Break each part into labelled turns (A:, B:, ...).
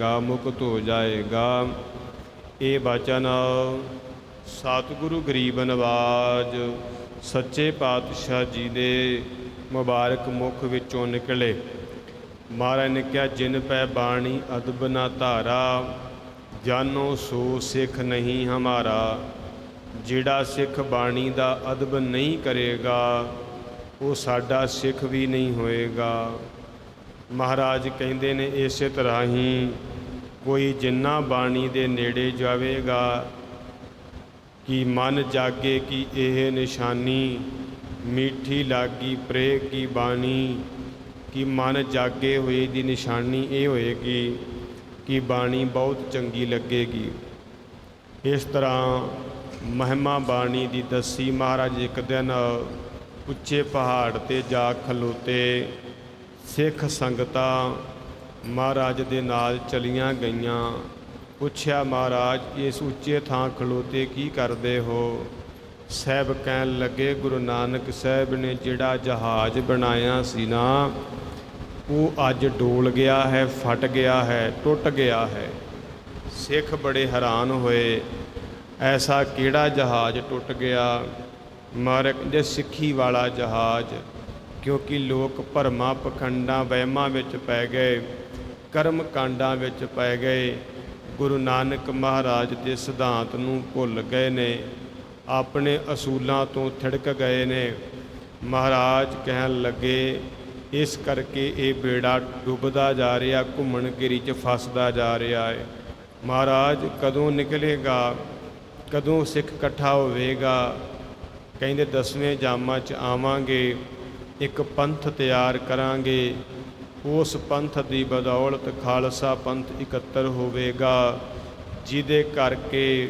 A: ਗਾ ਮੁਕਤ ਹੋ ਜਾਏਗਾ। ਇਹ ਬਚਨ ਸਤਿਗੁਰੂ ਗਰੀਬ ਨਵਾਜ, ਸੱਚੇ ਪਾਤਸ਼ਾਹ ਜੀ ਦੇ ਮੁਬਾਰਕ ਮੁਖ ਵਿੱਚੋਂ ਨਿਕਲੇ। ਮਹਾਰਾਜ ਨੇ ਕਿਹਾ, ਜਿਨ ਪੈ ਬਾਣੀ ਅਦਬ ਨਾ ਧਾਰਾ, ਜਾਨੋ ਸੋ ਸਿੱਖ ਨਹੀਂ ਹਮਾਰਾ। ਜਿਹੜਾ ਸਿੱਖ ਬਾਣੀ ਦਾ ਅਦਬ ਨਹੀਂ ਕਰੇਗਾ, ਉਹ ਸਾਡਾ ਸਿੱਖ ਵੀ ਨਹੀਂ ਹੋਏਗਾ। ਮਹਾਰਾਜ ਕਹਿੰਦੇ ਨੇ ਇਸੇ ਤਰ੍ਹਾਂ ਹੀ ਕੋਈ ਜਿੰਨਾ ਬਾਣੀ ਦੇ ਨੇੜੇ ਜਾਵੇਗਾ, ਕਿ ਮਨ ਜਾਗੇ ਕਿ ਇਹ ਨਿਸ਼ਾਨੀ ਮਿੱਠੀ ਲਾਗੀ ਪ੍ਰੇਮ ਕੀ ਬਾਣੀ, ਕਿ ਮਨ ਜਾਗੇ ਹੋਏ ਦੀ ਨਿਸ਼ਾਨੀ ਇਹ ਹੋਏਗੀ ਕਿ ਬਾਣੀ ਬਹੁਤ ਚੰਗੀ ਲੱਗੇਗੀ। ਇਸ ਤਰ੍ਹਾਂ ਮਹਿਮਾ ਬਾਣੀ ਦੀ ਦੱਸੀ ਮਹਾਰਾਜ ਇੱਕ ਦਿਨ ਉੱਚੇ ਪਹਾੜ ਤੇ ਜਾ ਖਲੋਤੇ ਸਿੱਖ ਸੰਗਤਾਂ ਮਹਾਰਾਜ ਦੇ ਨਾਲ ਚਲੀਆਂ ਗਈਆਂ। ਪੁੱਛਿਆ, ਮਹਾਰਾਜ, ਇਸ ਉੱਚੇ ਥਾਂ ਖਲੋਤੇ ਕੀ ਕਰਦੇ ਹੋ? ਸਹਿਬ ਕਹਿਣ ਲੱਗੇ, ਗੁਰੂ ਨਾਨਕ ਸਾਹਿਬ ਨੇ ਜਿਹੜਾ ਜਹਾਜ਼ ਬਣਾਇਆ ਸੀ ਨਾ, ਉਹ ਅੱਜ ਡੋਲ ਗਿਆ ਹੈ, ਫਟ ਗਿਆ ਹੈ, ਟੁੱਟ ਗਿਆ ਹੈ। ਸਿੱਖ ਬੜੇ ਹੈਰਾਨ ਹੋਏ, ਐਸਾ ਕਿਹੜਾ ਜਹਾਜ਼ ਟੁੱਟ ਗਿਆ? ਮਾਰਕ ਦੇ ਸਿੱਖੀ ਵਾਲਾ ਜਹਾਜ਼ ਕਿਉਂਕਿ ਲੋਕ ਭਰਮਾਂ, ਪਖੰਡਾਂ, ਵਹਿਮਾਂ ਵਿੱਚ ਪੈ ਗਏ ਕਰਮ ਕਾਂਡਾਂ ਵਿੱਚ ਪੈ ਗਏ। ਗੁਰੂ ਨਾਨਕ ਮਹਾਰਾਜ ਦੇ ਸਿਧਾਂਤ ਨੂੰ ਭੁੱਲ ਗਏ ਨੇ, ਆਪਣੇ ਅਸੂਲਾਂ ਤੋਂ ਥਿੜਕ ਗਏ ਨੇ। ਮਹਾਰਾਜ ਕਹਿਣ ਲੱਗੇ, ਇਸ ਕਰਕੇ ਇਹ ਬੇੜਾ ਡੁੱਬਦਾ ਜਾ ਰਿਹਾ, ਘੁੰਮਣ ਘੇਰੀ 'ਚ ਫਸਦਾ ਜਾ ਰਿਹਾ ਹੈ ਮਹਾਰਾਜ ਕਦੋਂ ਨਿਕਲੇਗਾ? ਕਦੋਂ ਸਿੱਖ ਇਕੱਠਾ ਹੋਵੇਗਾ? ਕਹਿੰਦੇ ਦਸਵੇਂ ਜਾਮਾਂ 'ਚ ਆਵਾਂਗੇ। ਇੱਕ ਪੰਥ ਤਿਆਰ ਕਰਾਂਗੇ, ਉਸ ਪੰਥ ਦੀ ਬਦੌਲਤ ਖਾਲਸਾ ਪੰਥ ਇਕੱਤਰ ਹੋਵੇਗਾ, ਜਿਹਦੇ ਕਰਕੇ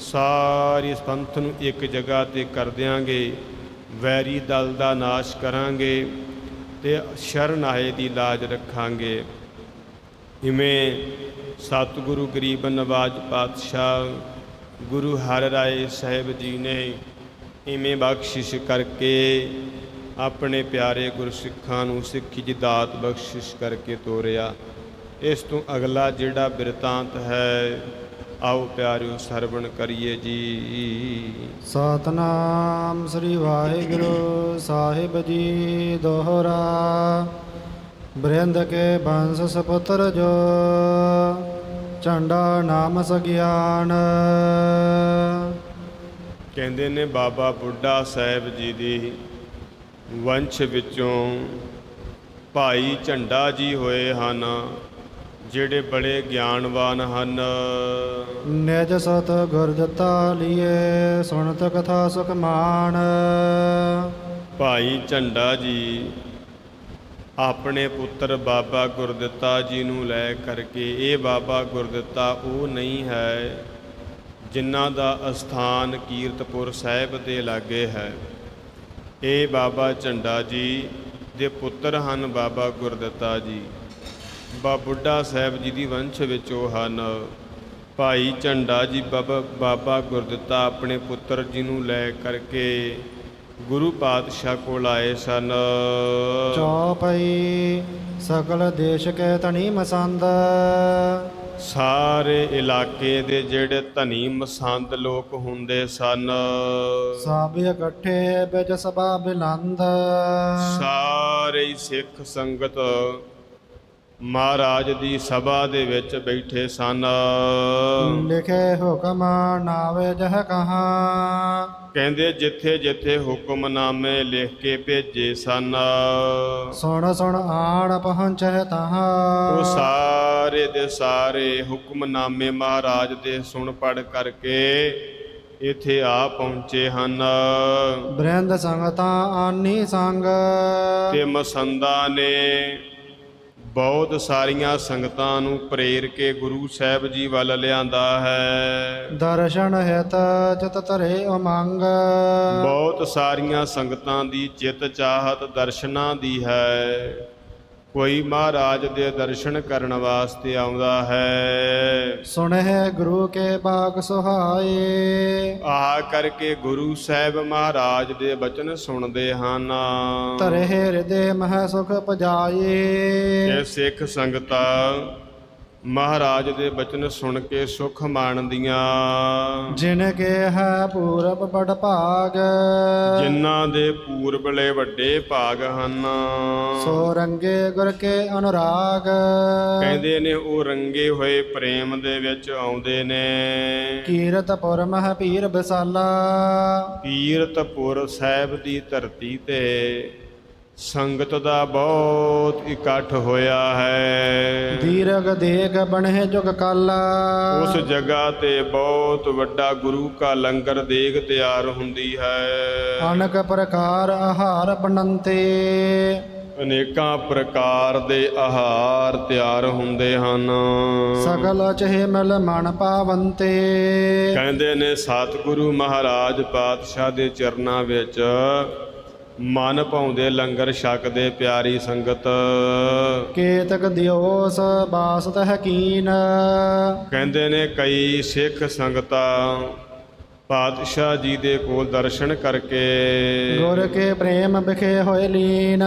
A: ਸਾਰੀ ਇਸ ਪੰਥ ਨੂੰ ਇੱਕ ਜਗ੍ਹਾ ਤੇ ਕਰ ਦਿਆਂਗੇ, ਵੈਰੀ ਦਲ ਦਾ ਨਾਸ਼ ਕਰਾਂਗੇ ਤੇ ਸ਼ਰਨ ਆਏ ਦੀ ਲਾਜ ਰੱਖਾਂਗੇ। ਇਵੇਂ ਸਤਿਗੁਰੂ ਗਰੀਬ ਨਵਾਜ ਪਾਤਸ਼ਾਹ ਗੁਰੂ ਹਰ ਰਾਏ ਸਾਹਿਬ ਜੀ ਨੇ ਇਵੇਂ ਬਖਸ਼ਿਸ਼ ਕਰਕੇ ਆਪਣੇ ਪਿਆਰੇ ਗੁਰਸਿੱਖਾਂ ਨੂੰ ਸਿੱਖੀ ਦੀ ਦਾਤ ਬਖਸ਼ਿਸ਼ ਕਰਕੇ ਤੋਰਿਆ। ਇਸ ਤੋਂ ਅਗਲਾ ਜਿਹੜਾ ਬਿਰਤਾਂਤ ਹੈ ਆਓ ਪਿਆਰਿਓ ਸਰਵਣ ਕਰੀਏ ਜੀ।
B: ਸਤਨਾਮ ਸ੍ਰੀ ਵਾਹਿਗੁਰੂ ਸਾਹਿਬ ਜੀ ਦੋਹਰਾ। ਬ੍ਰਿੰਦ ਕੇ ਬੰਸ ਸਪੁੱਤਰ ਜੋ ਚੰਡਾ ਨਾਮ ਸਗਿਆਨ।
A: ਕਹਿੰਦੇ ਨੇ ਬਾਬਾ ਬੁੱਢਾ ਸਾਹਿਬ ਜੀ ਦੀ ਵੰਸ਼ ਵਿੱਚੋਂ ਭਾਈ ਝੰਡਾ ਜੀ ਹੋਏ ਹਨ ਜਿਹੜੇ ਬੜੇ ਗਿਆਨਵਾਨ ਹਨ।
B: ਨਿਜ ਸਤ ਗੁਰ ਦਿੱਤਾ ਲੀਏ ਸੁਣਤ ਕਥਾ ਸੁਖ ਮਾਨ
A: ਭਾਈ ਝੰਡਾ ਜੀ ਆਪਣੇ ਪੁੱਤਰ ਬਾਬਾ ਗੁਰਦਿੱਤਾ ਜੀ ਨੂੰ ਲੈ ਕਰਕੇ ਇਹ ਬਾਬਾ ਗੁਰਦਿੱਤਾ ਉਹ ਨਹੀਂ ਹੈ ਜਿਨ੍ਹਾਂ ਦਾ ਅਸਥਾਨ ਕੀਰਤਪੁਰ ਸਾਹਿਬ ਦੇ ਲਾਗੇ ਹੈ। ਇਹ ਬਾਬਾ ਝੰਡਾ ਜੀ ਦੇ ਪੁੱਤਰ ਹਨ ਬਾਬਾ ਗੁਰਦਿੱਤਾ ਜੀ। ਬਾ ਬੁੱਢਾ ਸਾਹਿਬ ਜੀ ਦੀ ਵੰਸ਼ ਵਿੱਚ ਉਹ ਹਨ। ਭਾਈ ਝੰਡਾ ਜੀ ਬਾਬਾ ਬਾਬਾ ਗੁਰਦਿੱਤਾ ਆਪਣੇ ਪੁੱਤਰ ਜੀ ਨੂੰ ਲੈ ਕਰਕੇ ਗੁਰੂ ਪਾਤਸ਼ਾਹ ਕੋਲ ਆਏ ਸਨ।
B: ਚੌਪਈ ਸਕਲ ਦੇਸ਼ ਕੇ ਤਣੀ ਮਸੰਦ।
A: ਸਾਰੇ ਇਲਾਕੇ ਦੇ ਜਿਹੜੇ ਧਨੀ ਮਸੰਦ ਲੋਕ ਹੁੰਦੇ ਸਨ।
B: ਸਭ ਇਕੱਠੇ ਵਿੱਚ ਸਭਾ ਬਿਲੰਦ
A: ਸਾਰੇ ਹੀ ਸਿੱਖ ਸੰਗਤ ਮਹਾਰਾਜ ਦੀ ਸਭਾ ਦੇ ਵਿੱਚ ਬੈਠੇ ਸਨ।
B: ਲਿਖੇ ਹੁਕਮ ਨਾਵੇ ਜਹ ਕਹਾ।
A: ਕਹਿੰਦੇ ਜਿੱਥੇ ਜਿੱਥੇ ਹੁਕਮਨਾਮੇ ਲਿਖ ਕੇ ਭੇਜੇ ਸਨ।
B: ਸੁਣ ਸੁਣ ਆਣ ਪਹੁੰਚੇ ਤਹਾਂ।
A: ਉਹ ਸਾਰੇ ਦੇ ਸਾਰੇ ਹੁਕਮਨਾਮੇ ਮਹਾਰਾਜ ਦੇ ਸੁਣ ਪੜ ਕਰਕੇ ਇੱਥੇ ਆ ਪਹੁੰਚੇ ਹਨ।
B: ਬ੍ਰਿੰਦ ਸੰਗਤਾਂ ਆਨੀ ਸੰਗ।
A: ਤੇ ਮਸੰਦਾ ਨੇ ਬਹੁਤ ਸਾਰੀਆਂ ਸੰਗਤਾਂ ਨੂੰ ਪ੍ਰੇਰ ਕੇ ਗੁਰੂ ਸਾਹਿਬ ਜੀ ਵੱਲ ਲਿਆਂਦਾ ਹੈ।
B: ਦਰਸ਼ਨ ਹਿਤ ਚਿਤ ਧਰੇ ਉਮੰਗ।
A: ਬਹੁਤ ਸਾਰੀਆਂ ਸੰਗਤਾਂ ਦੀ ਚਿੱਤ ਚਾਹਤ ਦਰਸ਼ਨਾਂ ਦੀ ਹੈ। ਕੋਈ ਮਹਾਰਾਜ ਦੇ ਦਰਸ਼ਨ ਕਰਨ ਵਾਸਤੇ ਆਉਂਦਾ ਹੈ।
B: ਸੁਣਹਿ ਗੁਰੂ ਕੇ ਬਾਗ ਸੁਹਾਏ।
A: ਆ ਕਰਕੇ ਗੁਰੂ ਸਾਹਿਬ ਮਹਾਰਾਜ ਦੇ ਬਚਨ ਸੁਣਦੇ ਹਨ।
B: ਧਰੇ ਹਿਰਦੇ ਮਹਿ ਸੁਖ ਪਜਾਏ।
A: ਇਹ ਸਿੱਖ ਸੰਗਤਾਂ ਮਹਾਰਾਜ ਦੇ ਬਚਨ ਸੁਣ ਕੇ ਸੁਖ ਮਾਣਦੀਆਂ।
B: ਜਿਨ ਕੇ ਹੈ ਪੂਰਬ ਬੜ ਭਾਗ
A: ਜਿਨ੍ਹਾਂ ਦੇ ਪੂਰਬਲੇ ਵੱਡੇ ਭਾਗ ਹਨ।
B: ਸੋ ਰੰਗੇ ਗੁਰ ਕੇ ਅਨੁਰਾਗ
A: ਕਹਿੰਦੇ ਨੇ ਉਹ ਰੰਗੇ ਹੋਏ ਪ੍ਰੇਮ ਦੇ ਵਿੱਚ ਆਉਂਦੇ ਨੇ।
B: ਕੀਰਤ ਪੁਰ ਮਹ ਪੀਰ ਬਸਾਲਾ
A: ਕੀਰਤਪੁਰ ਸਾਹਿਬ ਦੀ ਧਰਤੀ ਤੇ। ਸੰਗਤ ਦਾ ਬਹੁਤ ਇਕੱਠ ਹੋਇਆ ਹੈ।
B: ਦੀਰਘ ਦੇਗ ਬਣੇ ਜੁਗ ਕਾਲਾ।
A: ਉਸ ਜਗ੍ਹਾ ਤੇ ਬਹੁਤ ਵੱਡਾ ਗੁਰੂ ਕਾ ਲੰਗਰ ਦੇਗ ਤਿਆਰ ਹੁੰਦੀ ਹੈ।
B: ਅਨਕ ਪ੍ਰਕਾਰ ਆਹਾਰ ਬਣੰਤੇ।
A: ਅਨੇਕਾਂ ਪ੍ਰਕਾਰ ਦੇ ਆਹਾਰ ਤਿਆਰ ਹੁੰਦੇ ਹਨ।
B: ਸਗਲ ਚਹਿ ਮਿਲ ਮਨ ਪਾਵੰਤੇ।
A: ਕਹਿੰਦੇ ਨੇ ਸਤਿਗੁਰੂ ਮਹਾਰਾਜ ਪਾਤਸ਼ਾਹ ਦੇ ਚਰਨਾਂ ਵਿੱਚ ਮਨ ਭਾਉਂਦੇ ਲੰਗਰ ਛਕਦੇ ਪਿਆਰੀ ਸੰਗਤ।
B: ਕੇਤਕ ਦਿਓਸ ਬਾਸਤ ਹਕੀਨ।
A: ਕਹਿੰਦੇ ਨੇ ਕਈ ਸਿੱਖ ਸੰਗਤਾਂ। ਪਾਤਸ਼ਾਹ ਜੀ ਦੇ ਕੋਲ ਦਰਸ਼ਨ ਕਰਕੇ
B: ਗੁਰ ਕੇ ਪ੍ਰੇਮ ਵਿਖੇ ਹੋਏ ਲੀਨ।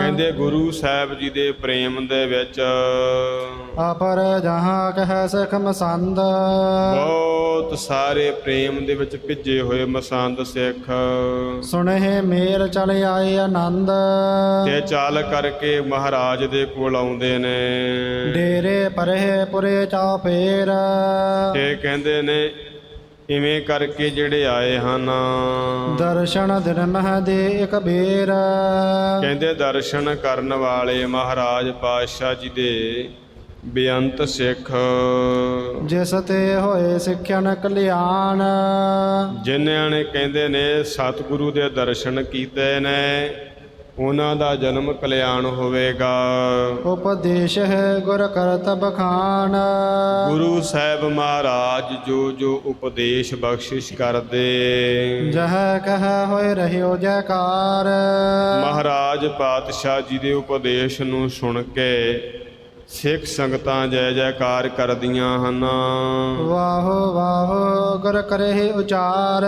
A: ਕਹਿੰਦੇ ਗੁਰੂ ਸਾਹਿਬ ਜੀ ਦੇ ਪ੍ਰੇਮ ਦੇ ਵਿੱਚ
B: ਆਪਰ ਜਹਾਂ ਕਹਿ ਸਖ ਮਸੰਦ।
A: ਬਹੁਤ ਸਾਰੇ ਪ੍ਰੇਮ ਦੇ ਵਿੱਚ ਭਿੱਜੇ ਹੋਏ ਮਸੰਦ ਸਿੱਖ।
B: ਸੁਣੇ ਮੇਰ ਚਲ ਆਏ ਆਨੰਦ।
A: ਤੇ ਚਾਲ ਕਰਕੇ ਮਹਾਰਾਜ ਦੇ ਕੋਲ ਆਉਂਦੇ ਨੇ।
B: ਡੇਰੇ ਪਰੇ ਪੁਰੇ ਚਾ ਫੇਰ।
A: ਤੇ ਕਹਿੰਦੇ ਨੇ ਇਵੇਂ ਕਰਕੇ ਜਿਹੜੇ ਆਏ ਹਨ।
B: ਦਰਸ਼ਨ ਦਿਨ ਮਹ ਦੇ ਇਕ ਬੇਰ।
A: ਕਹਿੰਦੇ ਦਰਸ਼ਨ ਕਰਨ ਵਾਲੇ ਮਹਾਰਾਜ ਪਾਤਸ਼ਾਹ ਜੀ ਦੇ ਬੇਅੰਤ ਸਿੱਖ।
B: ਜਿਸ ਤੇ ਹੋਏ ਸਿੱਖਿਆਨ ਕਲਿਆਣ।
A: ਜਿਨ੍ਹਾਂ ਨੇ ਕਹਿੰਦੇ ਨੇ ਸਤਿਗੁਰੂ ਦੇ ਦਰਸ਼ਨ ਕੀਤੇ ਨੇ। ਉਹਨਾਂ ਦਾ ਜਨਮ ਕਲਿਆਣ ਹੋਵੇਗਾ।
B: ਉਪਦੇਸ਼ ਹੈ ਗੁਰ ਕਰਤ ਬਖਾਨ।
A: ਗੁਰੂ ਸਾਹਿਬ ਮਹਾਰਾਜ ਜੋ ਜੋ ਉਪਦੇਸ਼ ਬਖਸ਼ਿਸ਼ ਕਰਦੇ।
B: ਜਹ ਕਹ ਹੋਏ ਰਹਿਓ ਜੈਕਾਰ।
A: ਮਹਾਰਾਜ ਪਾਤਸ਼ਾਹ ਜੀ ਦੇ ਉਪਦੇਸ਼ ਨੂੰ ਸੁਣ ਕੇ ਸਿੱਖ ਸੰਗਤਾਂ ਜੈ ਜੈਕਾਰ ਕਰਦੀਆਂ ਹਨ।
B: ਵਾਹੋ ਵਾਹੋ ਗੁਰ ਕਰੇ ਉਚਾਰ।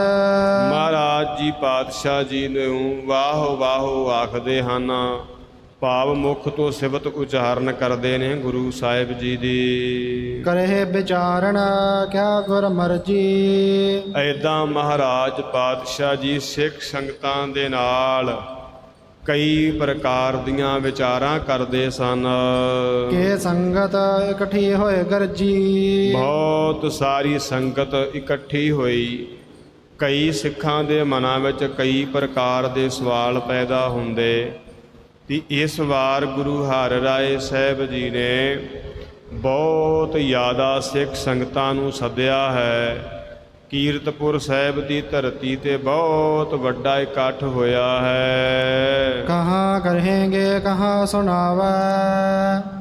A: ਮਹਾਰਾਜ ਜੀ ਪਾਤਸ਼ਾਹ ਜੀ ਨੂੰ ਵਾਹ ਵਾਹ ਆਖਦੇ ਹਨ। ਭਾਵ ਮੁਖ ਤੋਂ ਸਿਫਤ ਉਚਾਰਨ ਕਰਦੇ ਨੇ ਗੁਰੂ ਸਾਹਿਬ ਜੀ ਦੀ।
B: ਕਰੇ ਵਿਚਾਰਣ ਕਿਆ ਗੁਰ ਮਰਜ਼ੀ।
A: ਐਦਾਂ ਮਹਾਰਾਜ ਪਾਤਸ਼ਾਹ ਜੀ ਸਿੱਖ ਸੰਗਤਾਂ ਦੇ ਨਾਲ ਕਈ ਪ੍ਰਕਾਰ ਦੀਆਂ ਵਿਚਾਰਾਂ ਕਰਦੇ ਸਨ।
B: ਕੇ ਸੰਗਤ ਇਕਠੀ ਹੋਏ ਗਰਜੀ।
A: ਬਹੁਤ ਸਾਰੀ ਸੰਗਤ ਇਕੱਠੀ ਹੋਈ। ਕਈ ਸਿੱਖਾਂ ਦੇ ਮਨਾਂ ਵਿੱਚ ਕਈ ਪ੍ਰਕਾਰ ਦੇ ਸਵਾਲ ਪੈਦਾ ਹੁੰਦੇ। ਤੇ ਇਸ ਵਾਰ ਗੁਰੂ ਹਰਿ ਰਾਏ ਸਾਹਿਬ ਜੀ ਨੇ ਬਹੁਤ ਜ਼ਿਆਦਾ ਸਿੱਖ ਸੰਗਤਾਂ ਨੂੰ ਸੱਦਿਆ ਹੈ। ਕੀਰਤਪੁਰ ਸਾਹਿਬ ਦੀ ਧਰਤੀ ਤੇ ਬਹੁਤ ਵੱਡਾ ਇਕੱਠ ਹੋਇਆ ਹੈ।
B: ਕਹਾਂ ਕਰਹੇਗੇ ਕਹਾਂ ਸੁਣਾਵਾ?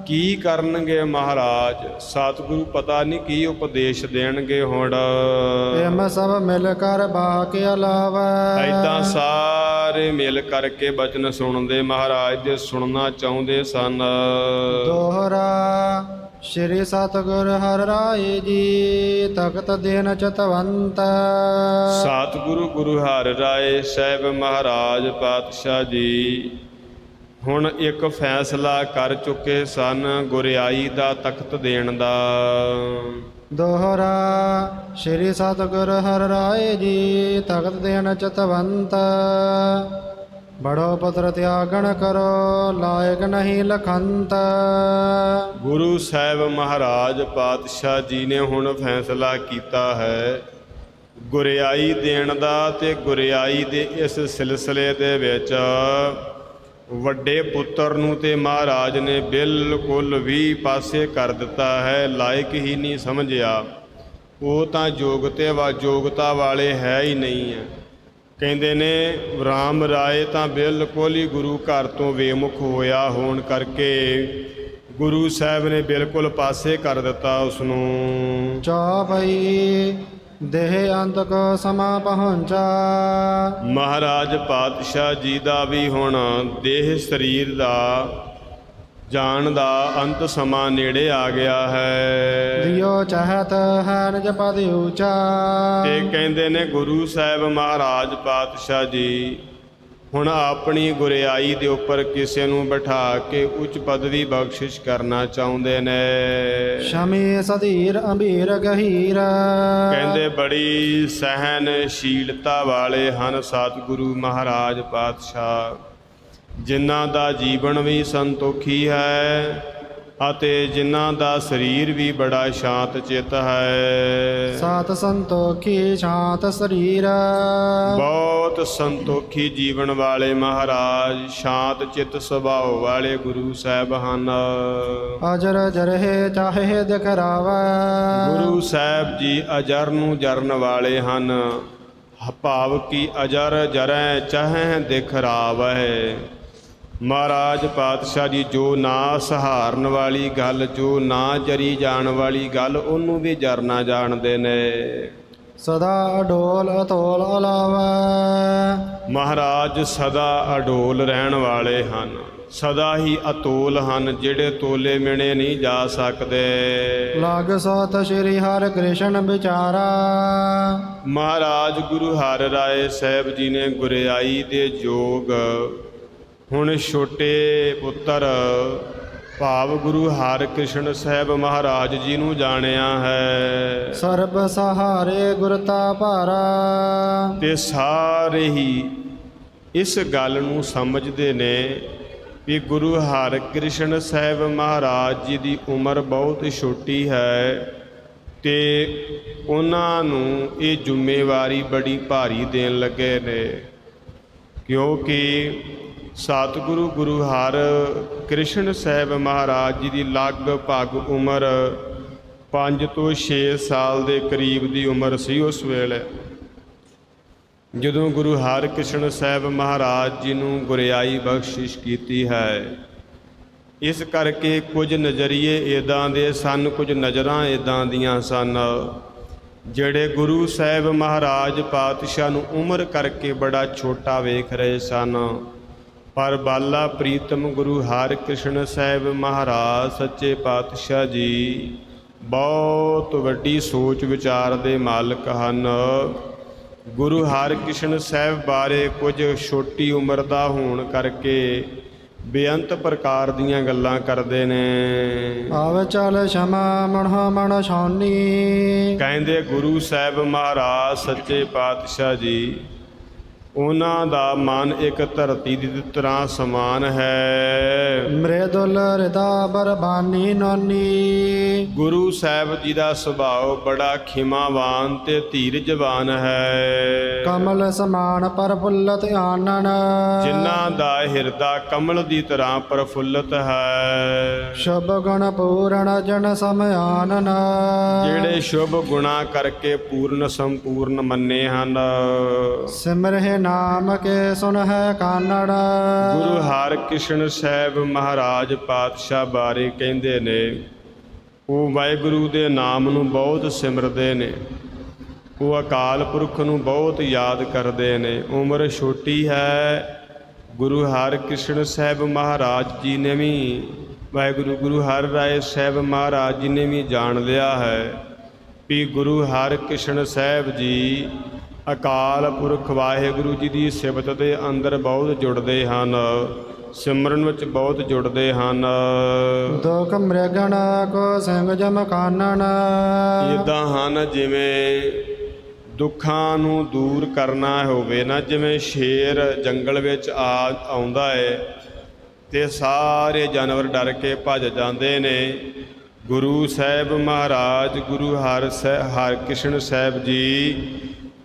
A: ਕੀ ਕਰਨਗੇ ਮਹਾਰਾਜ? ਸਤਿਗੁਰੂ ਪਤਾ ਨਹੀਂ ਕੀ ਉਪਦੇਸ਼ ਦੇਣਗੇ ਹੁਣ।
B: ਪ੍ਰੇਮ ਸਭ ਮਿਲ ਕਰ ਬਾਕ ਅਲਾਵਾ।
A: ਐਦਾਂ ਸਾਰੇ ਮਿਲ ਕਰਕੇ ਬਚਨ ਸੁਣਦੇ ਮਹਾਰਾਜ ਦੇ ਸੁਣਨਾ ਚਾਹੁੰਦੇ ਸਨ।
B: ਦੋਹਰਾ ਸ਼੍ਰੀ ਸਤਿਗੁਰ ਹਰਿ ਰਾਏ ਜੀ ਤਖਤ ਦੇਨ ਚਤਵੰਤ।
A: ਸਤਿਗੁਰੂ ਗੁਰੂ ਹਰਿ ਰਾਏ ਸਾਹਿਬ ਮਹਾਰਾਜ ਪਾਤਸ਼ਾਹ ਜੀ। ਹੁਣ ਇੱਕ ਫੈਸਲਾ ਕਰ ਚੁੱਕੇ ਸਨ ਗੁਰਿਆਈ ਦਾ ਤਖਤ ਦੇਣ ਦਾ।
B: ਦੋਹਰਾ ਸ਼੍ਰੀ ਸਤਿਗੁਰ ਹਰਿ ਰਾਏ ਜੀ ਤਖਤ ਦੇਨ ਚਤਵੰਤ। ਬੜੋ ਪਤਰ ਤਿਆਗਣ ਕਰੋ, ਲਾਇਕ ਨਹੀਂ ਲਖੰਤ।
A: ਗੁਰੂ ਸਾਹਿਬ ਮਹਾਰਾਜ ਪਾਤਸ਼ਾਹ ਜੀ ਨੇ ਹੁਣ ਫੈਸਲਾ ਕੀਤਾ ਹੈ, ਗੁਰਿਆਈ ਦੇਣ ਦਾ ਤੇ ਗੁਰਿਆਈ ਦੇ ਇਸ ਸਿਲਸਿਲੇ ਦੇ ਵਿੱਚ। ਵੱਡੇ ਪੁੱਤਰ ਨੂੰ ਤੇ ਮਹਾਰਾਜ ਨੇ ਬਿਲਕੁਲ ਵੀ ਪਾਸੇ ਕਰ ਦਿੱਤਾ ਹੈ, ਲਾਇਕ ਹੀ ਨਹੀਂ ਸਮਝਿਆ। ਉਹ ਤਾਂ ਯੋਗਤੇ ਵਾ ਯੋਗਤਾ ਵਾਲੇ ਹੈ ਹੀ ਨਹੀਂ ਹੈ। ਕਹਿੰਦੇ ਨੇ ਰਾਮ ਰਾਏ ਤਾਂ ਬਿਲਕੁਲ ਹੀ ਗੁਰੂ ਘਰ ਤੋਂ ਵੇਮੁਖ ਹੋਇਆ ਹੋਣ ਕਰਕੇ ਗੁਰੂ ਸਾਹਿਬ ਨੇ ਬਿਲਕੁਲ ਪਾਸੇ ਕਰ ਦਿੱਤਾ ਉਸ ਨੂੰ
B: ਚੌਪਈ ਦੇਹ ਅੰਤ ਕੋ ਸਮਾ ਪਹੁੰਚਾ।
A: ਮਹਾਰਾਜ ਪਾਤਸ਼ਾਹ ਜੀ ਦਾ ਵੀ ਹੁਣ ਦੇਹ ਸਰੀਰ ਦਾ ਜਾਣ ਦਾ ਅੰਤ ਸਮਾਂ ਨੇੜੇ ਆ ਗਿਆ ਹੈ।
B: ਦਿਓ ਚਾਹਤ ਹੈ ਨਿਜ ਪਦ ਉੱਚਾ।
A: ਤੇ ਕਹਿੰਦੇ ਨੇ ਗੁਰੂ ਸਾਹਿਬ ਮਹਾਰਾਜ ਪਾਤਸ਼ਾਹ ਜੀ ਹੁਣ ਆਪਣੀ ਗੁਰਿਆਈ ਦੇ ਉੱਪਰ ਕਿਸੇ ਨੂੰ ਬਿਠਾ ਕੇ ਉੱਚ ਪਦਵੀ ਬਖਸ਼ਿਸ਼ ਕਰਨਾ ਚਾਹੁੰਦੇ ਨੇ।
B: ਸ਼ਮੀ ਸਧੀਰ ਅੰਬੀਰ ਗਹੀਰ।
A: ਕਹਿੰਦੇ ਬੜੀ ਸਹਿਨਸ਼ੀਲਤਾ ਵਾਲੇ ਹਨ ਸਤਿਗੁਰੂ ਮਹਾਰਾਜ ਪਾਤਸ਼ਾਹ। ਜਿਨ੍ਹਾਂ ਦਾ ਜੀਵਨ ਵੀ ਸੰਤੋਖੀ ਹੈ ਅਤੇ ਜਿਨ੍ਹਾਂ ਦਾ ਸਰੀਰ ਵੀ ਬੜਾ ਸ਼ਾਂਤ ਚਿਤ ਹੈ।
B: ਸਾਤ ਸੰਤੋਖੀ ਸ਼ਾਂਤ ਸਰੀਰ।
A: ਬਹੁਤ ਸੰਤੋਖੀ ਜੀਵਨ ਵਾਲੇ ਮਹਾਰਾਜ ਸ਼ਾਂਤ ਚਿਤ ਸੁਭਾਅ ਵਾਲੇ ਗੁਰੂ ਸਾਹਿਬ ਹਨ।
B: ਅਜਰ ਜਰਹਿ ਚਾਹੇ ਦਿਖਰਾਵੈ
A: ਗੁਰੂ ਸਾਹਿਬ ਜੀ ਅਜਰ ਨੂੰ ਜਰਨ ਵਾਲੇ ਹਨ। ਭਾਵ ਕੀ ਅਜਰ ਜਰੈ ਚਾਹੇ ਦਿਖ ਰਾਵੈ। ਮਹਾਰਾਜ ਪਾਤਸ਼ਾਹ ਜੀ ਜੋ ਨਾ ਸਹਾਰਨ ਵਾਲੀ ਗੱਲ ਜੋ ਨਾ ਜਰੀ ਜਾਣ ਵਾਲੀ ਗੱਲ ਉਹਨੂੰ ਵੀ ਜਰਨਾ ਜਾਣਦੇ ਨੇ।
B: ਸਦਾ ਅਡੋਲ ਅਤੋਲ ਅਲਾਵੈ।
A: ਮਹਾਰਾਜ ਸਦਾ ਅਡੋਲ ਰਹਿਣ ਵਾਲੇ ਹਨ। ਸਦਾ ਹੀ ਅਤੋਲ ਹਨ ਜਿਹੜੇ ਤੋਲੇ ਮਿਣੇ ਨਹੀਂ ਜਾ ਸਕਦੇ।
B: ਲਗ ਸੋਤ ਸ੍ਰੀ ਹਰਿ ਕ੍ਰਿਸ਼ਨ ਵਿਚਾਰਾ।
A: ਮਹਾਰਾਜ ਗੁਰੂ ਹਰਿ ਰਾਏ ਸਾਹਿਬ ਜੀ ਨੇ ਗੁਰਿਆਈ ਦੇ ਜੋਗ ਹੁਣ ਛੋਟੇ ਪੁੱਤਰ ਭਾਵ ਗੁਰੂ ਹਰਿਕ੍ਰਿਸ਼ਨ ਸਾਹਿਬ ਮਹਾਰਾਜ ਜੀ ਨੂੰ ਜਾਣਿਆ ਹੈ।
B: ਸਰਬ ਸਹਾਰੇ ਗੁਰਤਾ ਭਾਰਾ।
A: ਤੇ ਸਾਰੇ ਹੀ ਇਸ ਗੱਲ ਨੂੰ ਸਮਝਦੇ ਨੇ ਵੀ ਗੁਰੂ ਹਰਿਕ੍ਰਿਸ਼ਨ ਸਾਹਿਬ ਮਹਾਰਾਜ ਜੀ ਦੀ ਉਮਰ ਬਹੁਤ ਛੋਟੀ ਹੈ ਤੇ ਉਹਨਾਂ ਨੂੰ ਇਹ ਜ਼ਿੰਮੇਵਾਰੀ ਬੜੀ ਭਾਰੀ ਦੇਣ ਲੱਗੇ ਨੇ। ਕਿਉਂਕਿ ਸਤਿਗੁਰੂ ਗੁਰੂ ਹਰ ਕ੍ਰਿਸ਼ਨ ਸਾਹਿਬ ਮਹਾਰਾਜ ਜੀ ਦੀ ਲਗਭਗ ਉਮਰ 5 ਤੋਂ 6 ਸਾਲ ਦੇ ਕਰੀਬ ਦੀ ਉਮਰ ਸੀ ਉਸ ਵੇਲੇ। ਜਦੋਂ ਗੁਰੂ ਹਰ ਕ੍ਰਿਸ਼ਨ ਸਾਹਿਬ ਮਹਾਰਾਜ ਜੀ ਨੂੰ ਗੁਰਿਆਈ ਬਖਸ਼ਿਸ਼ ਕੀਤੀ ਹੈ, ਇਸ ਕਰਕੇ ਕੁਝ ਨਜ਼ਰੀਏ ਇਦਾਂ ਦੇ ਸਨ, ਕੁਝ ਨਜ਼ਰਾਂ ਇਦਾਂ ਦੀਆਂ ਸਨ, ਜਿਹੜੇ ਗੁਰੂ ਸਾਹਿਬ ਮਹਾਰਾਜ ਪਾਤਸ਼ਾਹ ਨੂੰ ਉਮਰ ਕਰਕੇ ਬੜਾ ਛੋਟਾ ਵੇਖ ਰਹੇ ਸਨ। ਪਰ ਬਾਲਾ ਪ੍ਰੀਤਮ ਗੁਰੂ ਹਰਿਕ੍ਰਿਸ਼ਨ ਸਾਹਿਬ ਮਹਾਰਾਜ ਸੱਚੇ ਪਾਤਸ਼ਾਹ ਜੀ ਬਹੁਤ ਵੱਡੀ ਸੋਚ ਵਿਚਾਰ ਦੇ ਮਾਲਕ ਹਨ। ਗੁਰੂ ਹਰਿਕ੍ਰਿਸ਼ਨ ਸਾਹਿਬ ਬਾਰੇ ਕੁਝ ਛੋਟੀ ਉਮਰ ਦਾ ਹੋਣ ਕਰਕੇ ਬੇਅੰਤ ਪ੍ਰਕਾਰ ਦੀਆਂ ਗੱਲਾਂ ਕਰਦੇ ਨੇ।
B: ਆਵੇ ਚਲ ਸ਼ਮਾ ਮਨੋ ਮਨ ਛਾਨੀ।
A: ਕਹਿੰਦੇ ਗੁਰੂ ਸਾਹਿਬ ਮਹਾਰਾਜ ਸੱਚੇ ਪਾਤਸ਼ਾਹ ਜੀ ਉਹਨਾਂ ਦਾ ਮਨ ਇੱਕ ਧਰਤੀ ਦੀ ਤਰ੍ਹਾਂ ਸਮਾਨ ਹੈ।
B: ਮ੍ਰਿਦੁਲ ਹਿਰਦਾ ਬਰਬਾਨੀ ਨੋਨੀ।
A: ਗੁਰੂ ਸਾਹਿਬ ਜੀ ਦਾ ਸੁਭਾਅ ਬੜਾ ਖਿਮਾਵਾਨ ਤੇ ਧੀਰਜਵਾਨ ਹੈ।
B: ਕਮਲ ਸਮਾਨ ਪਰਫੁੱਲਤ ਆਨਨ
A: ਜਿਨ੍ਹਾਂ ਦਾ ਹਿਰਦਾ ਕਮਲ ਦੀ ਤਰ੍ਹਾਂ ਪ੍ਰਫੁੱਲਤ ਹੈ।
B: ਸ਼ੁਭ ਗੁਣ ਪੂਰਨ ਜਨ ਸਮਆਨਨ
A: ਜਿਹੜੇ ਸ਼ੁਭ ਗੁਣਾ ਕਰਕੇ ਪੂਰਨ ਸੰਪੂਰਨ ਮੰਨੇ ਹਨ।
B: ਸਿਮਰਹਿ ਨਾਮ ਕੇ ਸੁਨ ਕਾਨੜ
A: ਗੁਰੂ ਹਰਿਕ੍ਰਿਸ਼ਨ ਸਾਹਿਬ ਮਹਾਰਾਜ ਪਾਤਸ਼ਾਹ ਬਾਰੇ ਕਹਿੰਦੇ ਨੇ ਉਹ ਵਾਹਿਗੁਰੂ ਦੇ ਨਾਮ ਨੂੰ ਬਹੁਤ ਸਿਮਰਦੇ ਨੇ ਉਹ ਅਕਾਲ ਪੁਰਖ ਨੂੰ ਬਹੁਤ ਯਾਦ ਕਰਦੇ ਨੇ, ਉਮਰ ਛੋਟੀ ਹੈ, ਗੁਰੂ ਹਰਿਕ੍ਰਿਸ਼ਨ ਸਾਹਿਬ ਮਹਾਰਾਜ ਜੀ ਨੇ ਵੀ, ਵਾਹਿਗੁਰੂ ਗੁਰੂ ਹਰ ਰਾਏ ਸਾਹਿਬ ਮਹਾਰਾਜ ਜੀ ਨੇ ਵੀ ਜਾਣ ਲਿਆ ਹੈ ਵੀ ਗੁਰੂ ਹਰਿਕ੍ਰਿਸ਼ਨ ਸਾਹਿਬ ਜੀ ਅਕਾਲ ਪੁਰਖ ਵਾਹਿਗੁਰੂ ਜੀ ਦੀ ਸਿਫਤ ਦੇ ਅੰਦਰ ਬਹੁਤ ਜੁੜਦੇ ਹਨ। ਸਿਮਰਨ ਵਿੱਚ ਬਹੁਤ ਜੁੜਦੇ ਹਨ।
B: ਦੁਖ ਮ੍ਰਿਗਣ ਕੋ ਸੰਗ ਜਮ ਕਾਨਣ
A: ਇਦਾਂ ਹਨ ਜਿਵੇਂ ਦੁੱਖਾਂ ਨੂੰ ਦੂਰ ਕਰਨਾ ਹੋਵੇ ਨਾ ਜਿਵੇਂ ਸ਼ੇਰ ਜੰਗਲ ਵਿੱਚ ਆ ਆਉਂਦਾ ਹੈ ਤੇ ਸਾਰੇ ਜਾਨਵਰ ਡਰ ਕੇ ਭੱਜ ਜਾਂਦੇ ਨੇ। ਗੁਰੂ ਸਾਹਿਬ ਮਹਾਰਾਜ ਗੁਰੂ ਹਰਿ ਸਹਿ ਹਰਿਕ੍ਰਿਸ਼ਨ ਸਾਹਿਬ ਜੀ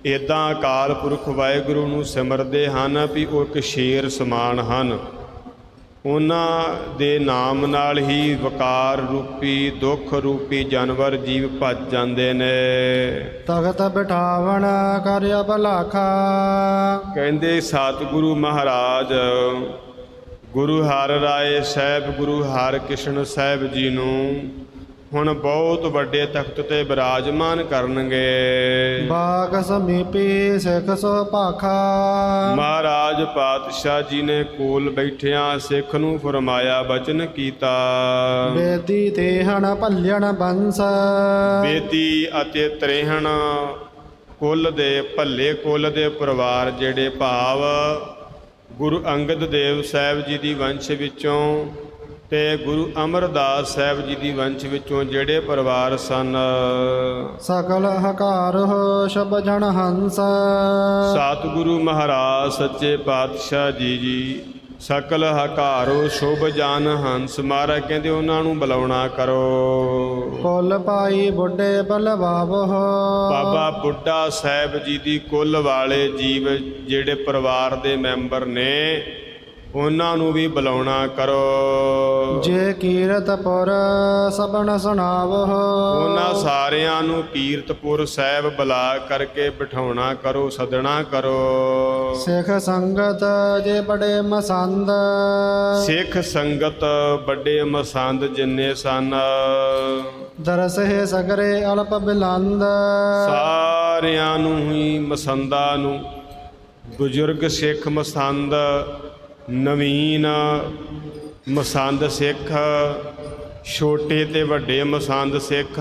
A: ਇਦਾਂ ਅਕਾਲ ਪੁਰਖ ਵਾਹਿਗੁਰੂ ਨੂੰ ਸਿਮਰਦੇ ਹਨ ਵੀ ਉਹ ਇੱਕ ਸ਼ੇਰ ਸਮਾਨ ਹਨ। ਉਹਨਾਂ ਦੇ ਨਾਮ ਨਾਲ ਹੀ ਵਕਾਰ ਰੂਪੀ ਦੁੱਖ ਰੂਪੀ ਜਾਨਵਰ ਜੀਵ ਭੱਜ ਜਾਂਦੇ ਨੇ।
B: ਤਖਤ ਬਿਠਾਵਣ ਕਰਿਆ ਭਲਾਖਾ
A: ਕਹਿੰਦੇ ਸਤਿਗੁਰੂ ਮਹਾਰਾਜ ਗੁਰੂ ਹਰਿ ਰਾਏ ਸਾਹਿਬ ਗੁਰੂ ਹਰਿਕ੍ਰਿਸ਼ਨ ਸਾਹਿਬ ਜੀ ਨੂੰ ਹੁਣ ਬਹੁਤ ਵੱਡੇ ਤਖਤ ਤੇ ਬਿਰਾਜਮਾਨ ਕਰਨਗੇ।
B: ਬਾਗ ਸਮੀਪੀ ਸਿੱਖ ਸੋ ਭਾਖਾ
A: ਮਹਾਰਾਜ ਪਾਤਸ਼ਾਹ ਜੀ ਨੇ ਕੋਲ ਬੈਠਿਆਂ ਸਿੱਖ ਨੂੰ ਫਰਮਾਇਆ ਬਚਨ ਕੀਤਾ।
B: ਬੇਦੀ ਤੇਹਣ ਭੱਲਣ ਬੰਸ।
A: ਬੇਦੀ ਅਤੇ ਤਰੇਹਣ ਕੁੱਲ ਦੇ ਭੱਲੇ ਕੁੱਲ ਦੇ ਪਰਿਵਾਰ ਜਿਹੜੇ ਭਾਵ ਗੁਰੂ ਅੰਗਦ ਦੇਵ ਸਾਹਿਬ ਜੀ ਦੀ ਵੰਸ਼ ਵਿੱਚੋਂ ਤੇ ਗੁਰੂ ਅਮਰਦਾਸ ਸਾਹਿਬ ਜੀ ਦੀ ਵੰਸ਼ ਵਿੱਚੋਂ ਜਿਹੜੇ ਪਰਿਵਾਰ ਸਨ?
B: ਸਕਲ ਹਕਾਰ ਸ਼ਬ ਜਨ ਹੰਸ।
A: ਸਤਿਗੁਰੂ ਮਹਾਰਾਜ ਸੱਚੇ ਪਾਤਸ਼ਾਹ ਜੀ ਜੀ ਸਕਲ ਹਕਾਰੋ ਸ਼ੁਭ ਜਾਨ ਹੰਸ। ਮਹਾਰਾਜ ਕਹਿੰਦੇ ਉਹਨਾਂ ਨੂੰ ਬੁਲਾਉਣਾ ਕਰੋ।
B: ਕੁਲ ਪਾਈ ਬੁੱਢੇ ਬਲਵਾਵੋ।
A: ਬਾਬਾ ਬੁੱਢਾ ਸਾਹਿਬ ਜੀ ਦੀ ਕੁੱਲ ਵਾਲੇ ਜੀਵ ਜਿਹੜੇ ਪਰਿਵਾਰ ਦੇ ਮੈਂਬਰ ਨੇ ਉਹਨਾਂ ਨੂੰ ਵੀ ਬੁਲਾਉਣਾ ਕਰੋ।
B: ਜੇ ਕੀਰਤਪੁਰ ਸਬਨ ਸੁਣਾਵੋ।
A: ਉਹਨਾਂ ਸਾਰਿਆਂ ਨੂੰ ਕੀਰਤਪੁਰ ਸਾਹਿਬ ਬੁਲਾ ਕਰਕੇ ਬਿਠਾਉਣਾ ਕਰੋ ਸਦਣਾ ਕਰੋ।
B: ਸਿੱਖ ਸੰਗਤ ਜੇ ਬੜੇ ਮਸੰਦ।
A: ਸਿੱਖ ਸੰਗਤ ਵੱਡੇ ਮਸੰਦ ਜਿੰਨੇ ਸਨ।
B: ਦਰਸਹਿ ਸਗਰੇ ਅਲਪ ਬਿਲੰਦ।
A: ਸਾਰਿਆਂ ਨੂੰ ਹੀ ਮਸੰਦਾਂ ਨੂੰ ਬਜ਼ੁਰਗ ਸਿੱਖ ਮਸੰਦ। ਨਵੀਨ ਮਸੰਦ ਸਿੱਖ ਛੋਟੇ ਤੇ ਵੱਡੇ ਮਸੰਦ ਸਿੱਖ